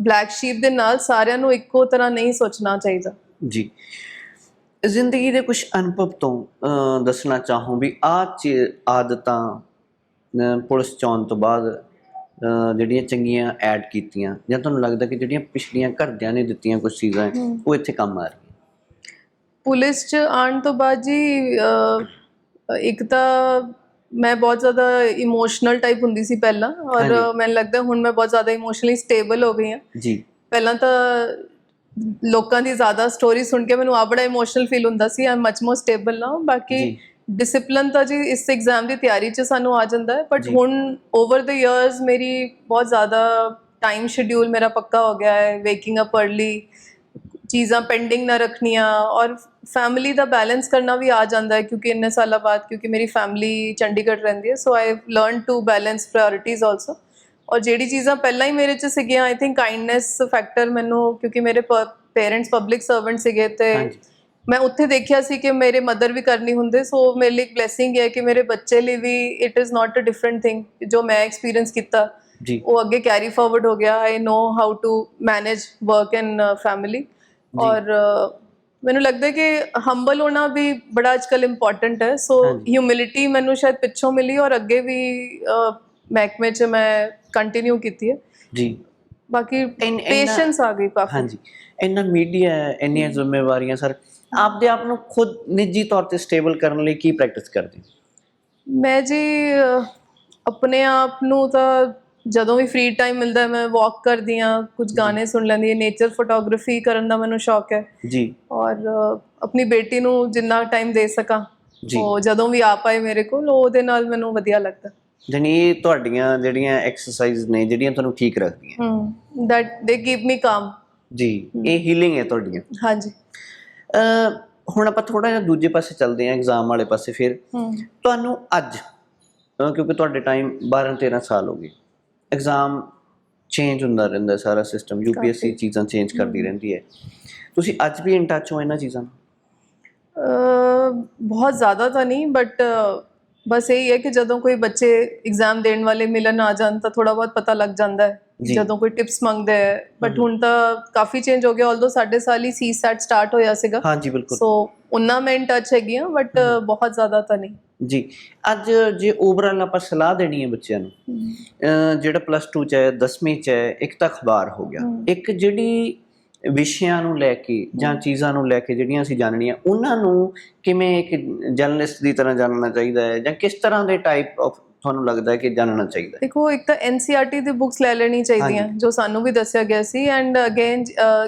ਬਲੈਕ ਸ਼ੀਪ ਦੇ ਨਾਲ ਸਾਰਿਆਂ ਨੂੰ ਇੱਕੋ ਤਰ੍ਹਾਂ ਨਹੀਂ ਸੋਚਣਾ ਚਾਹੀਦਾ। ਜੀ। ਜ਼ਿੰਦਗੀ ਦੇ ਕੁਝ ਅਨੁਭਵ ਤੋਂ ਦੱਸਣਾ ਚਾਹੂੰ ਵੀ ਆ ਆਦਤਾਂ ਪੁਲਿਸ ਚੌਨ ਤੋਂ ਬਾਅਦ ਜਿਹੜੀਆਂ ਚੰਗੀਆਂ ਐਡ ਕੀਤੀਆਂ ਜਾਂ ਤੁਹਾਨੂੰ ਲੱਗਦਾ ਕਿ ਜਿਹੜੀਆਂ ਪਿਛਲੀਆਂ ਘਰਦਿਆਂ ਨੇ ਦਿੱਤੀਆਂ ਕੁਝ ਚੀਜ਼ਾਂ ਉਹ ਇੱਥੇ ਕੰਮ ਆ ਰਹੀਆਂ ਪੁਲਿਸ 'ਚ ਆਉਣ ਤੋਂ ਬਾਅਦ ਜੀ ਇੱਕ ਤਾਂ ਮੈਂ ਬਹੁਤ ਜ਼ਿਆਦਾ ਇਮੋਸ਼ਨਲ ਟਾਈਪ ਹੁੰਦੀ ਸੀ ਪਹਿਲਾਂ ਔਰ। ਮੈਨੂੰ ਲੱਗਦਾ ਹੁਣ ਮੈਂ ਬਹੁਤ ਜ਼ਿਆਦਾ ਇਮੋਸ਼ਨਲੀ ਸਟੇਬਲ ਹੋ ਗਈ ਹਾਂ ਜੀ ਪਹਿਲਾਂ ਤਾਂ ਲੋਕਾਂ ਦੀ ਜ਼ਿਆਦਾ ਸਟੋਰੀ ਸੁਣ ਕੇ ਮੈਨੂੰ ਆ ਬੜਾ ਇਮੋਸ਼ਨਲ ਫੀਲ ਹੁੰਦਾ ਸੀ I am much more stable now ਬਾਕੀ। ਡਿਸਪਲਿਨ ਤਾਂ ਜੀ ਇਸ ਐਗਜ਼ਾਮ ਦੀ ਤਿਆਰੀ 'ਚ ਸਾਨੂੰ ਆ ਜਾਂਦਾ ਹੈ ਬਟ। ਹੁਣ ਓਵਰ ਦ ਇਅਰਸ ਮੇਰੀ ਬਹੁਤ ਜ਼ਿਆਦਾ ਟਾਈਮ ਸ਼ਡਿਊਲ ਮੇਰਾ ਪੱਕਾ ਹੋ ਗਿਆ ਹੈ ਵੇਕਿੰਗ ਅਪ अर्ਲੀ ਚੀਜ਼ਾਂ ਪੈਂਡਿੰਗ ਨਾ ਰੱਖਣੀਆਂ ਔਰ ਫੈਮਿਲੀ ਦਾ ਬੈਲੈਂਸ ਕਰਨਾ ਵੀ ਆ ਜਾਂਦਾ ਹੈ ਕਿਉਂਕਿ ਇੰਨੇ ਸਾਲਾਂ ਬਾਅਦ ਕਿਉਂਕਿ ਮੇਰੀ ਫੈਮਿਲੀ ਚੰਡੀਗੜ੍ਹ ਰਹਿੰਦੀ ਹੈ so I have learn to balance priorities also ਔਰ ਜਿਹੜੀ ਚੀਜ਼ਾਂ ਪਹਿਲਾਂ ਹੀ ਮੇਰੇ 'ਚ ਸੀਗੀਆਂ ਆਈ ਥਿੰਕ ਕਾਈਂਡਨੈਸ ਫੈਕਟਰ ਮੈਨੂੰ ਕਿਉਂਕਿ ਮੇਰੇ ਪੇਰੈਂਟਸ ਪਬਲਿਕ ਸਰਵੈਂਟ ਸੀਗੇ ਤੇ ਮੈਂ ਉੱਥੇ ਦੇਖਿਆ ਸੀ ਕਿ ਮੇਰੇ ਮਦਰ ਵੀ ਕਰਨੀ ਹੁੰਦੇ ਸੋ ਮੇਰੇ ਲਈ ਬਲੇਸਿੰਗ ਹੈ ਕਿ ਮੇਰੇ ਬੱਚੇ ਲਈ ਵੀ it is not a different thing ਜੋ ਮੈਂ ਐਕਸਪੀਰੀਅੰਸ ਕੀਤਾ। ਜੀ। ਉਹ ਅੱਗੇ ਕੈਰੀ ਫਾਰਵਰਡ ਹੋ ਗਿਆ। I know how to manage work and family ਔਰ ਮੈਨੂੰ ਲੱਗਦਾ ਕਿ ਹੰਬਲ ਹੋਣਾ ਵੀ ਬੜਾ ਅੱਜਕੱਲ ਇੰਪੋਰਟੈਂਟ ਹੈ। ਸੋ। ਹਿਊਮਿਲਿਟੀ ਮੈਨੂੰ ਸ਼ਾਇਦ ਪਿੱਛੋਂ ਮਿਲੀ ਔਰ ਅੱਗੇ ਵੀ ਮਹਿਕਮੇ 'ਚ ਮੈਂ ਕੰਟੀਨਿਊ ਕੀਤੀ ਹੈ। ਜੀ। ਬਾਕੀ ਪੇਸ਼ੈਂਸ ਆ ਗਈ ਕਾਫੀ। ਹਾਂਜੀ। ਇੰਨਾ ਮੀਡੀਆ ਇੰਨੀਆਂ ਜ਼ਿੰਮੇਵਾਰੀਆਂ ਸਰ। ਆਪਦੇ ਆਪ ਨੂੰ ਖੁਦ ਨਿੱਜੀ ਤੌਰ ਤੇ ਸਟੇਬਲ ਕਰਨ ਲਈ ਕੀ ਪ੍ਰੈਕਟਿਸ ਕਰਦੇ? ਮੈਂ ਜੀ ਆਪਣੇ ਆਪ ਨੂੰ ਤਾਂ ਜਦੋਂ ਵੀ ਫ੍ਰੀ ਟਾਈਮ ਮਿਲਦਾ ਮੈਂ ਵਾਕ ਕਰਦੀ ਹਾਂ ਕੁਝ ਗਾਣੇ ਸੁਣ ਲੈਂਦੀ ਹਾਂ ਨੇਚਰ ਫੋਟੋਗ੍ਰਾਫੀ ਕਰਨ ਦਾ ਮੈਨੂੰ ਸ਼ੌਕ ਹੈ। ਜੀ। ਔਰ ਆਪਣੀ ਬੇਟੀ ਨੂੰ ਜਿੰਨਾ ਟਾਈਮ ਦੇ ਸਕਾਂ। ਉਹ ਜਦੋਂ ਵੀ ਆ ਪਾਏ ਮੇਰੇ ਕੋਲ ਉਹਦੇ ਨਾਲ ਮੈਨੂੰ ਵਧੀਆ ਲੱਗਦਾ। ਜਾਣੀ ਇਹ ਤੁਹਾਡੀਆਂ ਜਿਹੜੀਆਂ ਐਕਸਰਸਾਈਜ਼ ਨੇ ਜਿਹੜੀਆਂ ਤੁਹਾਨੂੰ ਠੀਕ ਰੱਖਦੀਆਂ। ਹਮ ਦੈਟ ਦੇ ਕੀਪ ਮੀ ਕਾਮ ਜੀ ਇਹ ਹੀਲਿੰਗ ਹੈ ਤੁਹਾਡੀਆਂ। ਹਾਂਜੀ। ਹੁਣ ਆਪਾਂ ਥੋੜਾ ਜਿਹਾ ਦੂਜੇ ਪਾਸੇ ਚੱਲਦੇ ਹਾਂ ਐਗਜ਼ਾਮ ਵਾਲੇ ਪਾਸੇ ਫਿਰ। ਤੁਹਾਨੂੰ ਅੱਜ ਕਿਉਂਕਿ ਤੁਹਾਡੇ ਟਾਈਮ 12 13 ਸਾਲ ਹੋ ਗਏ। ਐਗਜ਼ਾਮ ਚੇਂਜ ਹੁੰਦਾ ਰਹਿੰਦਾ ਸਾਰਾ ਸਿਸਟਮ ਯੂਪੀਐਸਸੀ ਚੀਜ਼ਾਂ ਚੇਂਜ ਕਰਦੀ ਰਹਿੰਦੀ ਹੈ। ਤੁਸੀਂ ਅੱਜ ਵੀ ਇਨ ਟੱਚ ਹੋ ਇਹਨਾਂ ਚੀਜ਼ਾਂ ਨਾਲ? ਬਹੁਤ ਜ਼ਿਆਦਾ ਤਾਂ ਨਹੀਂ ਬਟ ਬਸ ਇਹ ਹੈ ਕਿ ਜਦੋਂ ਕੋਈ ਬੱਚੇ ਐਗਜ਼ਾਮ ਦੇਣ ਵਾਲੇ ਮਿਲਣ ਆ ਜਾਣ ਤਾਂ ਥੋੜਾ ਬਹੁਤ ਪਤਾ ਲੱਗ ਜਾਂਦਾ ਹੈ। ਜਦੋਂ ਕੋਈ ਟਿਪਸ ਮੰਗਦੇ ਹੈ ਬਟ ਹੁਣ ਤਾਂ ਕਾਫੀ ਚੇਂਜ ਹੋ ਗਿਆ ਆਲਦੋ ਸਾਡੇ ਸਾਲ ਹੀ ਸੀ ਸੈਟ ਸਟਾਰਟ ਹੋਇਆ ਸੀਗਾ। ਹਾਂਜੀ ਬਿਲਕੁਲ। ਸੋ ਉਹਨਾਂ ਮੈਂ ਟੱਚ ਹੈਗੀ ਹਾਂ ਬਟ ਬਹੁਤ ਜ਼ਿਆਦਾ ਤਾਂ ਨਹੀਂ। ਜੀ ਅੱਜ ਜੇ ਓਵਰਆਲ ਆਪਾਂ ਸਲਾਹ ਦੇਣੀ ਹੈ ਬੱਚਿਆਂ ਨੂੰ ਜਿਹੜਾ ਪਲੱਸ 2 ਚ ਹੈ 10ਵੀਂ ਚ ਹੈ ਇੱਕ ਤਾਂ ਅਖਬਾਰ ਹੋ ਗਿਆ। ਇੱਕ ਜਿਹੜੀ ਵਿਸ਼ਿਆਂ ਨੂੰ ਲੈ ਕੇ ਜਾਂ ਚੀਜ਼ਾਂ ਨੂੰ ਲੈ ਕੇ ਜਿਹੜੀਆਂ ਅਸੀਂ ਜਾਣਨੀਆਂ ਉਹਨਾਂ ਨੂੰ ਕਿਵੇਂ ਇੱਕ ਜਰਨਲਿਸਟ ਦੀ ਤਰ੍ਹਾਂ ਜਾਣਨਾ ਚਾਹੀਦਾ ਹੈ ਜਾਂ ਕਿਸ ਤਰ੍ਹਾਂ ਦੇ ਟਾਈਪ ਆਫ ਤੁਹਾਨੂੰ ਲੱਗਦਾ ਹੈ ਕਿ ਜਾਣਨਾ ਚਾਹੀਦਾ ਦੇਖੋ ਇੱਕ ਤਾਂ ਐਨਸੀਆਰਟੀ ਦੀ ਬੁక్స్ ਲੈ ਲੈਣੀ ਚਾਹੀਦੀਆਂ ਜੋ ਸਾਨੂੰ ਵੀ ਦੱਸਿਆ ਗਿਆ ਸੀ ਐਂਡ ਅਗੇਨ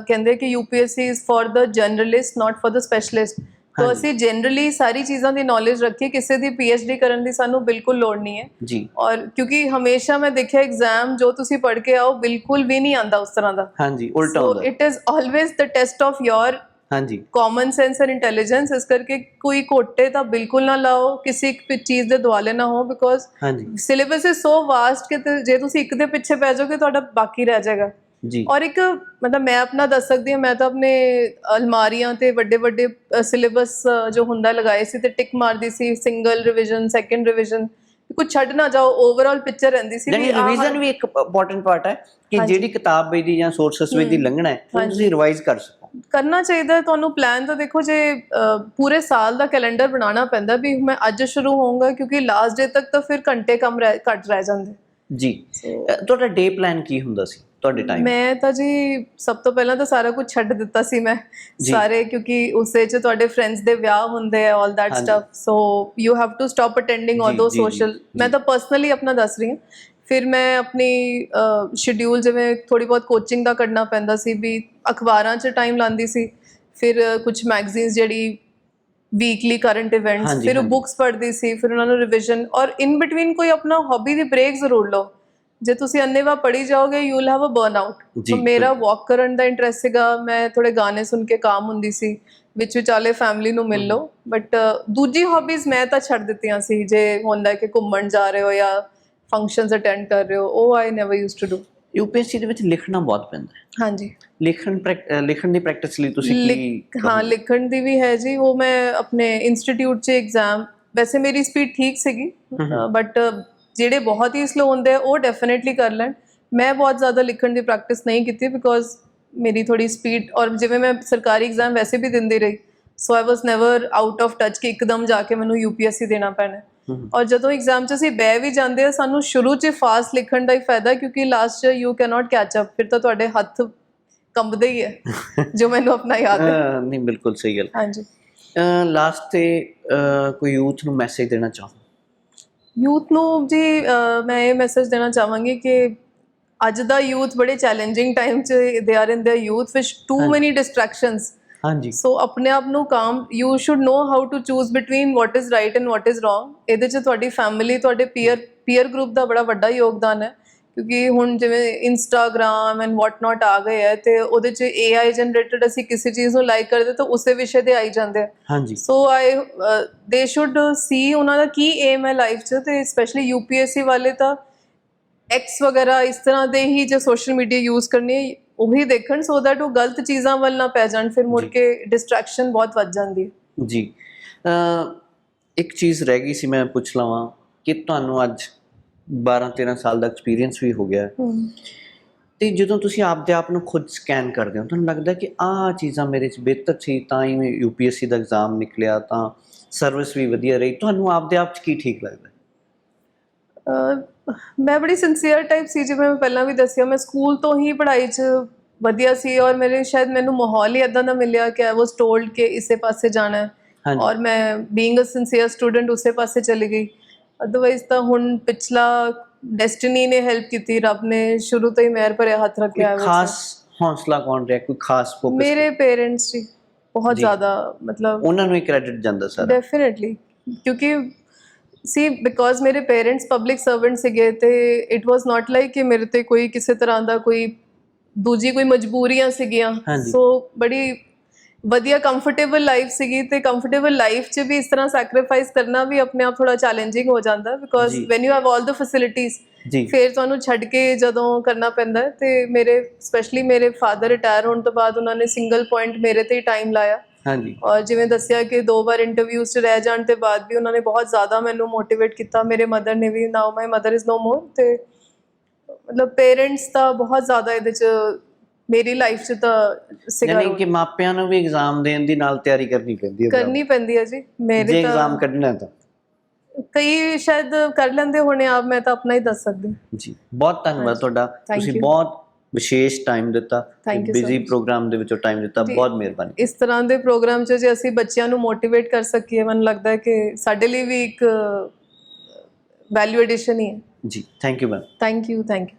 ਕਹਿੰਦੇ ਕਿ UPSC is for the generalist not for the specialist ਤਾਂ ਅਸੀਂ ਜਨਰਲੀ ਸਾਰੀ ਚੀਜ਼ਾਂ ਦੀ ਨੌਲੇਜ ਰੱਖੀਏ ਕਿਸੇ ਦੀ ਪੀਐਚਡੀ ਕਰਨ ਦੀ ਸਾਨੂੰ ਬਿਲਕੁਲ ਲੋੜ ਨਹੀਂ ਹੈ। ਜੀ। ਔਰ ਕਿਉਂਕਿ ਹਮੇਸ਼ਾ ਮੈਂ ਦੇਖਿਆ ਐਗਜ਼ਾਮ ਜੋ ਤੁਸੀਂ ਪੜ੍ਹ ਕੇ ਆਓ ਬਿਲਕੁਲ ਵੀ ਨਹੀਂ ਆਂਦਾ ਉਸ ਤਰ੍ਹਾਂ ਦਾ। ਹਾਂਜੀ ਉਲਟਾ ਹੁੰਦਾ। It is always the test of your ਹਾਂਜੀ। ਕਾਮਨ ਸੈਂਸ ਐਂਡ ਇੰਟੈਲੀਜੈਂਸ ਇਸ ਕਰਕੇ ਕੋਈ ਕੋਟੇ ਤਾਂ ਬਿਲਕੁਲ ਨਾ ਲਾਓ ਕਿਸੇ ਇੱਕ ਚੀਜ਼ ਦੇ ਦੁਆਲੇ ਨਾ ਹੋ ਬਿਕੋਜ਼ ਹਾਂਜੀ। ਸਿਲੇਬਸ ਇਜ਼ ਸੋ ਵਾਸਟ ਕਿ ਜੇ ਤੁਸੀਂ ਇੱਕ ਦੇ ਪਿੱਛੇ ਪੈ ਜਾਓਗੇ ਤੁਹਾਡਾ ਬਾਕੀ ਰਹਿ ਜਾਏਗਾ ਜੀ ਔਰ ਇੱਕ ਮਤਲਬ ਮੈਂ ਆਪਣਾ ਦੱਸ ਸਕਦੀ ਹਾਂ ਮੈਂ ਤਾਂ ਆਪਣੇ ਅਲਮਾਰੀਆਂ ਤੇ ਵੱਡੇ ਵੱਡੇ ਸਿਲੇਬਸ ਜੋ ਹੁੰਦਾ ਲਗਾਏ ਸੀ ਤੇ ਟਿਕ ਮਾਰਦੀ ਸੀ ਸਿੰਗਲ ਰਿਵੀਜ਼ਨ ਸੈਕੰਡ ਰਿਵੀਜ਼ਨ ਕੁਝ ਛੱਡ ਨਾ ਜਾਓ ਓਵਰਆਲ ਪਿਕਚਰ ਰਹਿੰਦੀ ਸੀ ਵੀ ਰਿਵੀਜ਼ਨ ਵੀ ਇੱਕ ਇੰਪੋਰਟੈਂਟ ਪਾਰਟ ਹੈ ਕਿ। ਜਿਹੜੀ ਕਿਤਾਬ ਵਿੱਚ ਦੀ ਜਾਂ ਸੋਰਸਸ ਵਿੱਚ ਦੀ ਲੰਘਣਾ ਹੈ। ਤੁਸੀਂ ਰਿਵਾਈਜ਼ ਕਰ ਸਕੋ ਕਰਨਾ ਚਾਹੀਦਾ ਹੈ। ਤੁਹਾਨੂੰ ਪਲਾਨ ਤਾਂ ਦੇਖੋ ਜੇ ਪੂਰੇ ਸਾਲ ਦਾ ਕੈਲੰਡਰ ਬਣਾਉਣਾ ਪੈਂਦਾ ਵੀ ਮੈਂ ਅੱਜ ਸ਼ੁਰੂ ਹੋਊਂਗਾ ਕਿਉਂਕਿ ਲਾਸਟ ਡੇ ਤੱਕ ਤਾਂ ਫਿਰ ਘੰਟੇ ਕਮ ਰਹਿ ਘੱਟ ਰਹਿ ਜਾਂਦੇ। ਜੀ। ਤੁਹਾਡਾ ਡੇ ਪਲਾਨ ਕੀ ਹੁੰਦਾ ਸੀ? ਤੁਹਾਡੇ ਟਾਈਮ ਮੈਂ ਤਾਂ ਜੀ ਸਭ ਤੋਂ ਪਹਿਲਾਂ ਤਾਂ ਸਾਰਾ ਕੁਝ ਛੱਡ ਦਿੱਤਾ ਸੀ ਮੈਂ। ਸਾਰੇ ਕਿਉਂਕਿ ਉਸੇ ਚ ਤੁਹਾਡੇ ਫਰੈਂਡਸ ਦੇ ਵਿਆਹ ਹੁੰਦੇ ਆ 올 that. Stuff so you have to stop attending all ਜੀ, ਦੋ ਸੋਸ਼ਲ। ਮੈਂ ਤਾਂ ਪਰਸਨਲੀ ਆਪਣਾ ਦੱਸ ਰਹੀ ਹਾਂ। ਫਿਰ ਮੈਂ ਆਪਣੀ ਸ਼ਡਿਊਲ ਜਿਵੇਂ ਥੋੜੀ ਬਹੁਤ ਕੋਚਿੰਗ ਦਾ ਕੱਢਣਾ ਪੈਂਦਾ ਸੀ ਵੀ ਅਖਬਾਰਾਂ 'ਚ ਟਾਈਮ ਲਾਂਦੀ ਸੀ ਫਿਰ ਕੁਝ ਮੈਗਜ਼ੀਨਸ ਜਿਹੜੀ ਵੀਕਲੀ ਕਰੰਟ ਇਵੈਂਟਸ ਫਿਰ ਹਾਂਜੀ। ਬੁੱਕਸ ਪੜ੍ਹਦੀ ਸੀ ਫਿਰ ਉਹਨਾਂ ਨੂੰ ਰਿਵੀਜ਼ਨ ਔਰ ਇਨ ਬਿਟਵੀਨ ਕੋਈ ਆਪਣਾ ਹੌਬੀ ਦੀ ਬ੍ਰੇਕ ਜ਼ਰੂਰ ਲਓ। ਜੇ ਤੁਸੀਂ ਅੰਨੇਵਾ ਪੜੀ ਜਾਓਗੇ you will have a burnout ਜੀ, ਮੇਰਾ ਵਾਕ ਕਰਨ ਦਾ ਇੰਟਰਸਟ ਸੀਗਾ ਮੈਂ ਥੋੜੇ ਗਾਣੇ ਸੁਣ ਕੇ ਕਾਮ ਹੁੰਦੀ ਸੀ ਵਿੱਚ ਵਿਚਾਲੇ ਫੈਮਿਲੀ ਨੂੰ ਮਿਲ ਲਓ। ਬਟ ਦੂਜੀ ਹੌਬੀਜ਼ ਮੈਂ ਤਾਂ ਛੱਡ ਦਿੱਤੀਆਂ ਸੀ ਜੇ ਹੁੰਦਾ ਕਿ ਘੁੰਮਣ ਜਾ ਰਹੇ ਹੋ ਜਾਂ ਫੰਕਸ਼ਨਸ ਅਟੈਂਡ ਕਰ ਰਹੇ ਹੋ ਉਹ I never used to do UPSC ਦੇ ਵਿੱਚ ਲਿਖਣਾ ਬਹੁਤ ਪੈਂਦਾ ਹੈ। ਹਾਂਜੀ। ਲਿਖਣ ਲਿਖਣ ਦੀ ਪ੍ਰੈਕਟਿਸ ਲਈ ਤੁਸੀਂ ਕੀ ਹਾਂ ਲਿਖਣ ਦੀ ਵੀ ਹੈ ਜੀ। ਉਹ ਮੈਂ ਆਪਣੇ ਇੰਸਟੀਚਿਊਟ 'ਚ ਐਗਜ਼ਾਮ ਵੈਸੇ ਮੇਰੀ ਸਪੀਡ ਠੀਕ ਸੀਗੀ ਬਟ ਜਿਹੜੇ ਬਹੁਤ ਹੀ ਸਲੋ ਹੁੰਦੇ ਆ ਉਹ ਡੈਫੀਨਿਟਲੀ ਕਰ ਲੈਣ। ਮੈਂ ਬਹੁਤ ਜ਼ਿਆਦਾ ਲਿਖਣ ਦੀ ਪ੍ਰੈਕਟਿਸ ਨਹੀਂ ਕੀਤੀ ਬਿਕੋਜ਼ ਮੇਰੀ ਥੋੜੀ ਸਪੀਡ ਔਰ ਜਿਵੇਂ ਮੈਂ ਸਰਕਾਰੀ ਐਗਜ਼ਾਮ ਵੈਸੇ ਵੀ ਦਿੰਦੀ ਰਹੀ। So I was never out of touch ਕਿ ਇੱਕਦਮ ਜਾ ਕੇ ਮੈਨੂੰ ਯੂਪੀਐਸਸੀ ਦੇਣਾ ਪੈਣਾ। ਔਰ ਜਦੋਂ ਐਗਜ਼ਾਮ 'ਚ ਅਸੀਂ ਬਹਿ ਵੀ ਜਾਂਦੇ ਆ ਸਾਨੂੰ ਸ਼ੁਰੂ 'ਚ ਫਾਸਟ ਲਿਖਣ ਦਾ ਹੀ ਫਾਇਦਾ ਕਿਉਂਕਿ ਲਾਸਟ 'ਚ ਯੂ ਕੈਨੋਟ ਕੈਚ ਅਪ ਫਿਰ ਤਾਂ ਤੁਹਾਡੇ ਹੱਥ ਕੰਬਦੇ ਹੀ ਹੈ ਜੋ ਮੈਨੂੰ ਆਪਣਾ ਯਾਦ ਹੈ ਅ, ਨਹੀਂ ਬਿਲਕੁਲ ਸਹੀ ਗੱਲ ਹਾਂਜੀ ਲਾਸਟ ਤੇ ਅ, ਕੋਈ ਯੂਥ ਨੂੰ ਮੈਸੇਜ ਦੇਣਾ ਚਾਹੋ ਯੂਥ ਨੂੰ ਜੀ ਅਹ, ਮੈਂ ਇਹ ਮੈਸੇਜ ਦੇਣਾ ਚਾਹਾਂਗੀ ਕਿ ਅੱਜ ਦਾ ਯੂਥ ਬੜੇ ਚੈਲੰਜਿੰਗ ਟਾਈਮ 'ਚ they are in their youth which to ਹਾਂਜੀ। Many distractions ਹਾਂਜੀ। ਸੋ ਆਪਣੇ ਆਪ ਨੂੰ calm you should know how to choose between what is right and what is wrong ਇਹਦੇ 'ਚ ਤੁਹਾਡੀ ਫੈਮਿਲੀ ਤੁਹਾਡੇ ਪੀਅਰ ਪੀਅਰ ਗਰੁੱਪ ਦਾ ਬੜਾ ਵੱਡਾ ਯੋਗਦਾਨ ਹੈ। ਕਿਉਂਕਿ ਹੁਣ ਜਿਵੇਂ ਇੰਸਟਾਗ੍ਰam ਐਂਡ ਵਾਟ ਨਾਟ ਆ ਗਏ ਹੈ ਤੇ ਉਹਦੇ 'ਚ AI ਜਨਰੇਟਡ ਅਸੀਂ ਕਿਸੇ ਚੀਜ਼ ਨੂੰ ਲਾਈਕ ਕਰਦੇ ਤਾਂ ਉਸੇ ਵਿਸ਼ੇ ਤੇ ਆਈ ਜਾਂਦੇ ਹਾਂਜੀ। ਸੋ ਆਈ ਦੇ ਸ਼ੁੱਡ ਸੀ ਉਹਨਾਂ ਦਾ ਕੀ ਏਮ ਹੈ ਲਾਈਫ 'ਚ ਤੇ ਸਪੈਸ਼ਲੀ ਯੂਪੀਐਸਸੀ ਵਾਲੇ ਤਾਂ ਐਕਸ ਵਗੈਰਾ ਇਸ ਤਰ੍ਹਾਂ ਦੇ ਹੀ ਜੋ ਸੋਸ਼ਲ ਮੀਡੀਆ ਯੂਜ਼ ਕਰਨੀ ਹੈ ਉਹੀ ਦੇਖਣ ਸੋ ਦੈਟ ਉਹ ਗਲਤ ਚੀਜ਼ਾਂ ਵੱਲ ਨਾ ਪੈ ਜਾਣ ਫਿਰ ਮੁੜ। ਕੇ ਡਿਸਟਰੈਕਸ਼ਨ ਬਹੁਤ ਵੱਧ ਜਾਂਦੀ ਹੈ। ਜੀ। ਅ ਇੱਕ ਚੀਜ਼ ਰਹਿ ਗਈ ਸੀ ਮੈਂ ਪੁੱਛ ਲਵਾਂ ਕਿ ਤੁਹਾਨੂੰ ਅੱਜ 12 13 ਸਾਲ ਦਾ ਐਕਸਪੀਰੀਅੰਸ ਵੀ ਹੋ ਗਿਆ। ਤੇ ਜਦੋਂ ਤੁਸੀਂ ਆਪਦੇ ਆਪ ਨੂੰ ਖੁਦ ਸਕੈਨ ਕਰਦੇ ਹੋ ਤੁਹਾਨੂੰ ਲੱਗਦਾ ਕਿ ਆਹ ਚੀਜ਼ਾਂ ਮੇਰੇ 'ਚ ਬਿਹਤਰ ਸੀ ਤਾਂ ਹੀ ਮੈਂ ਯੂਪੀਐਸਸੀ ਦਾ ਐਗਜ਼ਾਮ ਨਿਕਲਿਆ ਤਾਂ ਸਰਵਿਸ ਵੀ ਵਧੀਆ ਰਹੀ। ਤੁਹਾਨੂੰ ਆਪਦੇ ਆਪ 'ਚ ਕੀ ਠੀਕ ਲੱਗਦਾ? ਮੈਂ ਬੜੀ ਸਿੰਸੀਅਰ ਟਾਈਪ ਸੀ ਜਿਵੇਂ ਮੈਂ ਪਹਿਲਾਂ ਵੀ ਦੱਸਿਆ ਮੈਂ ਸਕੂਲ ਤੋਂ ਹੀ ਪੜ੍ਹਾਈ 'ਚ ਵਧੀਆ ਸੀ ਔਰ ਮੇਰੇ ਸ਼ਾਇਦ ਮੈਨੂੰ ਮਾਹੌਲ ਹੀ ਇਦਾਂ ਦਾ ਮਿਲਿਆ ਕਿ ਆਈ ਵਾਸ ਟੋਲਡ ਕਿ ਇਸੇ ਪਾਸੇ ਜਾਣਾ ਹੈ ਔਰ ਮੈਂ ਬੀਇੰਗ ਅ ਸਿੰਸੀਅਰ ਸਟੂਡੈਂਟ ਉਸੇ ਪਾਸੇ ਚਲੀ ਗਈ। ਅਦਰਵਾਈਜ਼ ਤਾਂ ਹੁਣ ਪਿਛਲਾ ਡੈਸਟੀਨੀ ਨੇ ਹੈਲਪ ਕੀਤੀ ਰੱਬ ਨੇ ਸ਼ੁਰੂ ਤੋਂ ਹੀ ਮਿਹਰ ਭਰਿਆ ਹੱਥ ਰੱਖਿਆ ਹੋਇਆ ਖਾਸ ਹੌਸਲਾ ਕੌਣ ਰਿਹਾ? ਕੋਈ ਖਾਸ ਫੋਕਸ ਮੇਰੇ ਪੇਰੈਂਟਸ ਜੀ ਬਹੁਤ। ਜ਼ਿਆਦਾ ਮਤਲਬ ਉਹਨਾਂ ਨੂੰ ਹੀ ਕ੍ਰੈਡਿਟ ਜਾਂਦਾ ਸਾਰਾ। ਡੈਫੀਨਿਟਲੀ ਕਿਉਂਕਿ ਸੀ ਬਿਕੋਜ਼ ਮੇਰੇ ਪੇਰੈਂਟਸ ਪਬਲਿਕ ਸਰਵੈਂਟ ਸੀਗੇ ਤੇ ਇਟ ਵਾਸ ਨਾਟ ਲਾਈਕ ਕਿ ਮੇਰੇ ਤੇ ਕੋਈ ਕਿਸੇ ਤਰ੍ਹਾਂ ਦਾ ਕੋਈ ਦੂਜੀ ਕੋਈ ਮਜਬੂਰੀਆਂ ਸੀਗੀਆਂ ਹਾਂਜੀ। ਸੋ ਬੜੀ ਵਧੀਆ ਕੰਫਰਟੇਬਲ ਲਾਈਫ ਸੀਗੀ ਤੇ ਕੰਫਰਟੇਬਲ ਲਾਈਫ 'ਚ ਵੀ ਇਸ ਤਰ੍ਹਾਂ ਸੈਕਰੀਫਾਈਸ ਕਰਨਾ ਵੀ ਆਪਣੇ ਆਪ ਥੋੜਾ ਚੈਲੰਜਿੰਗ ਹੋ ਜਾਂਦਾ ਬਿਕੋਜ਼ ਜੀ। When you have all the facilities ਜੀ ਫਿਰ ਤੁਹਾਨੂੰ ਛੱਡ ਕੇ ਜਦੋਂ ਕਰਨਾ ਪੈਂਦਾ ਹੈ ਤੇ ਮੇਰੇ ਸਪੈਸ਼ਲੀ ਮੇਰੇ ਫਾਦਰ ਰਿਟਾਇਰ ਹੋਣ ਤੋਂ ਬਾਅਦ ਉਹਨਾਂ ਨੇ ਸਿੰਗਲ ਪੁਆਇੰਟ ਮੇਰੇ ਤੇ ਹੀ ਟਾਈਮ ਲਾਇਆ ਹਾਂਜੀ। ਔਰ ਜਿਵੇਂ ਦੱਸਿਆ ਕਿ ਦੋ ਵਾਰ ਇੰਟਰਵਿਊਜ਼ 'ਚ ਰਹਿ ਜਾਣ ਤੇ ਬਾਅਦ ਵੀ ਉਹਨਾਂ ਨੇ ਬਹੁਤ ਜ਼ਿਆਦਾ ਮੈਨੂੰ ਮੋਟੀਵੇਟ ਕੀਤਾ। ਮੇਰੇ ਮਦਰ ਨੇ ਵੀ ਨਾਓ ਮਾਈ ਮਦਰ ਇਜ਼ ਨੋ ਮੋਰ ਤੇ ਮਤਲਬ ਪੇਰੈਂਟਸ ਦਾ ਬਹੁਤ ਜ਼ਿਆਦਾ ਇਹਦੇ 'ਚ ਮੇਰੀ ਲਾਈਫ 'ਚ ਤਾਂ ਸਿਗਾ ਯਾਨੀ ਕਿ ਮਾਪਿਆਂ ਨੂੰ ਵੀ ਐਗਜ਼ਾਮ ਦੇਣ ਦੀ ਨਾਲ ਤਿਆਰੀ ਕਰਨੀ ਪੈਂਦੀ ਹੈ। ਕਰਨੀ ਪੈਂਦੀ ਹੈ ਜੀ। ਜੇ ਮੇਰੇ ਐਗਜ਼ਾਮ ਤਾਂ ਕੱਢਣਾ ਹੈ ਤਾਂ। ਕਈ ਸ਼ਾਇਦ ਕਰ ਲੈਂਦੇ ਹੋਣੇ ਆਪ ਮੈਂ ਤਾਂ ਆਪਣਾ ਹੀ ਦੱਸ ਸਕਦੀ। ਜੀ ਬਹੁਤ ਧੰਨਵਾਦ। ਤੁਹਾਡਾ। ਤੁਸੀਂ. ਬਹੁਤ ਵਿਸ਼ੇਸ਼ ਟਾਈਮ ਦਿੱਤਾ Thank you so busy much. Programme ਦੇ ਵਿੱਚੋਂ ਟਾਈਮ ਦਿੱਤਾ। ਬਹੁਤ ਮਿਹਰਬਾਨੀ ਇਸ ਤਰ੍ਹਾਂ ਦੇ ਪ੍ਰੋਗਰਾਮ 'ਚ ਜੇ ਅਸੀਂ ਬੱਚਿਆਂ ਨੂੰ ਮੋਟੀਵੇਟ ਕਰ ਸਕੀਏ ਮੈਨੂੰ ਲੱਗਦਾ ਹੈ ਕਿ ਸਾਡੇ ਲਈ ਵੀ ਇੱਕ ਵੈਲਿਊ ਐਡੀਸ਼ਨ ਹੀ ਹੈ ਜੀ thank you ma'am thank you thank you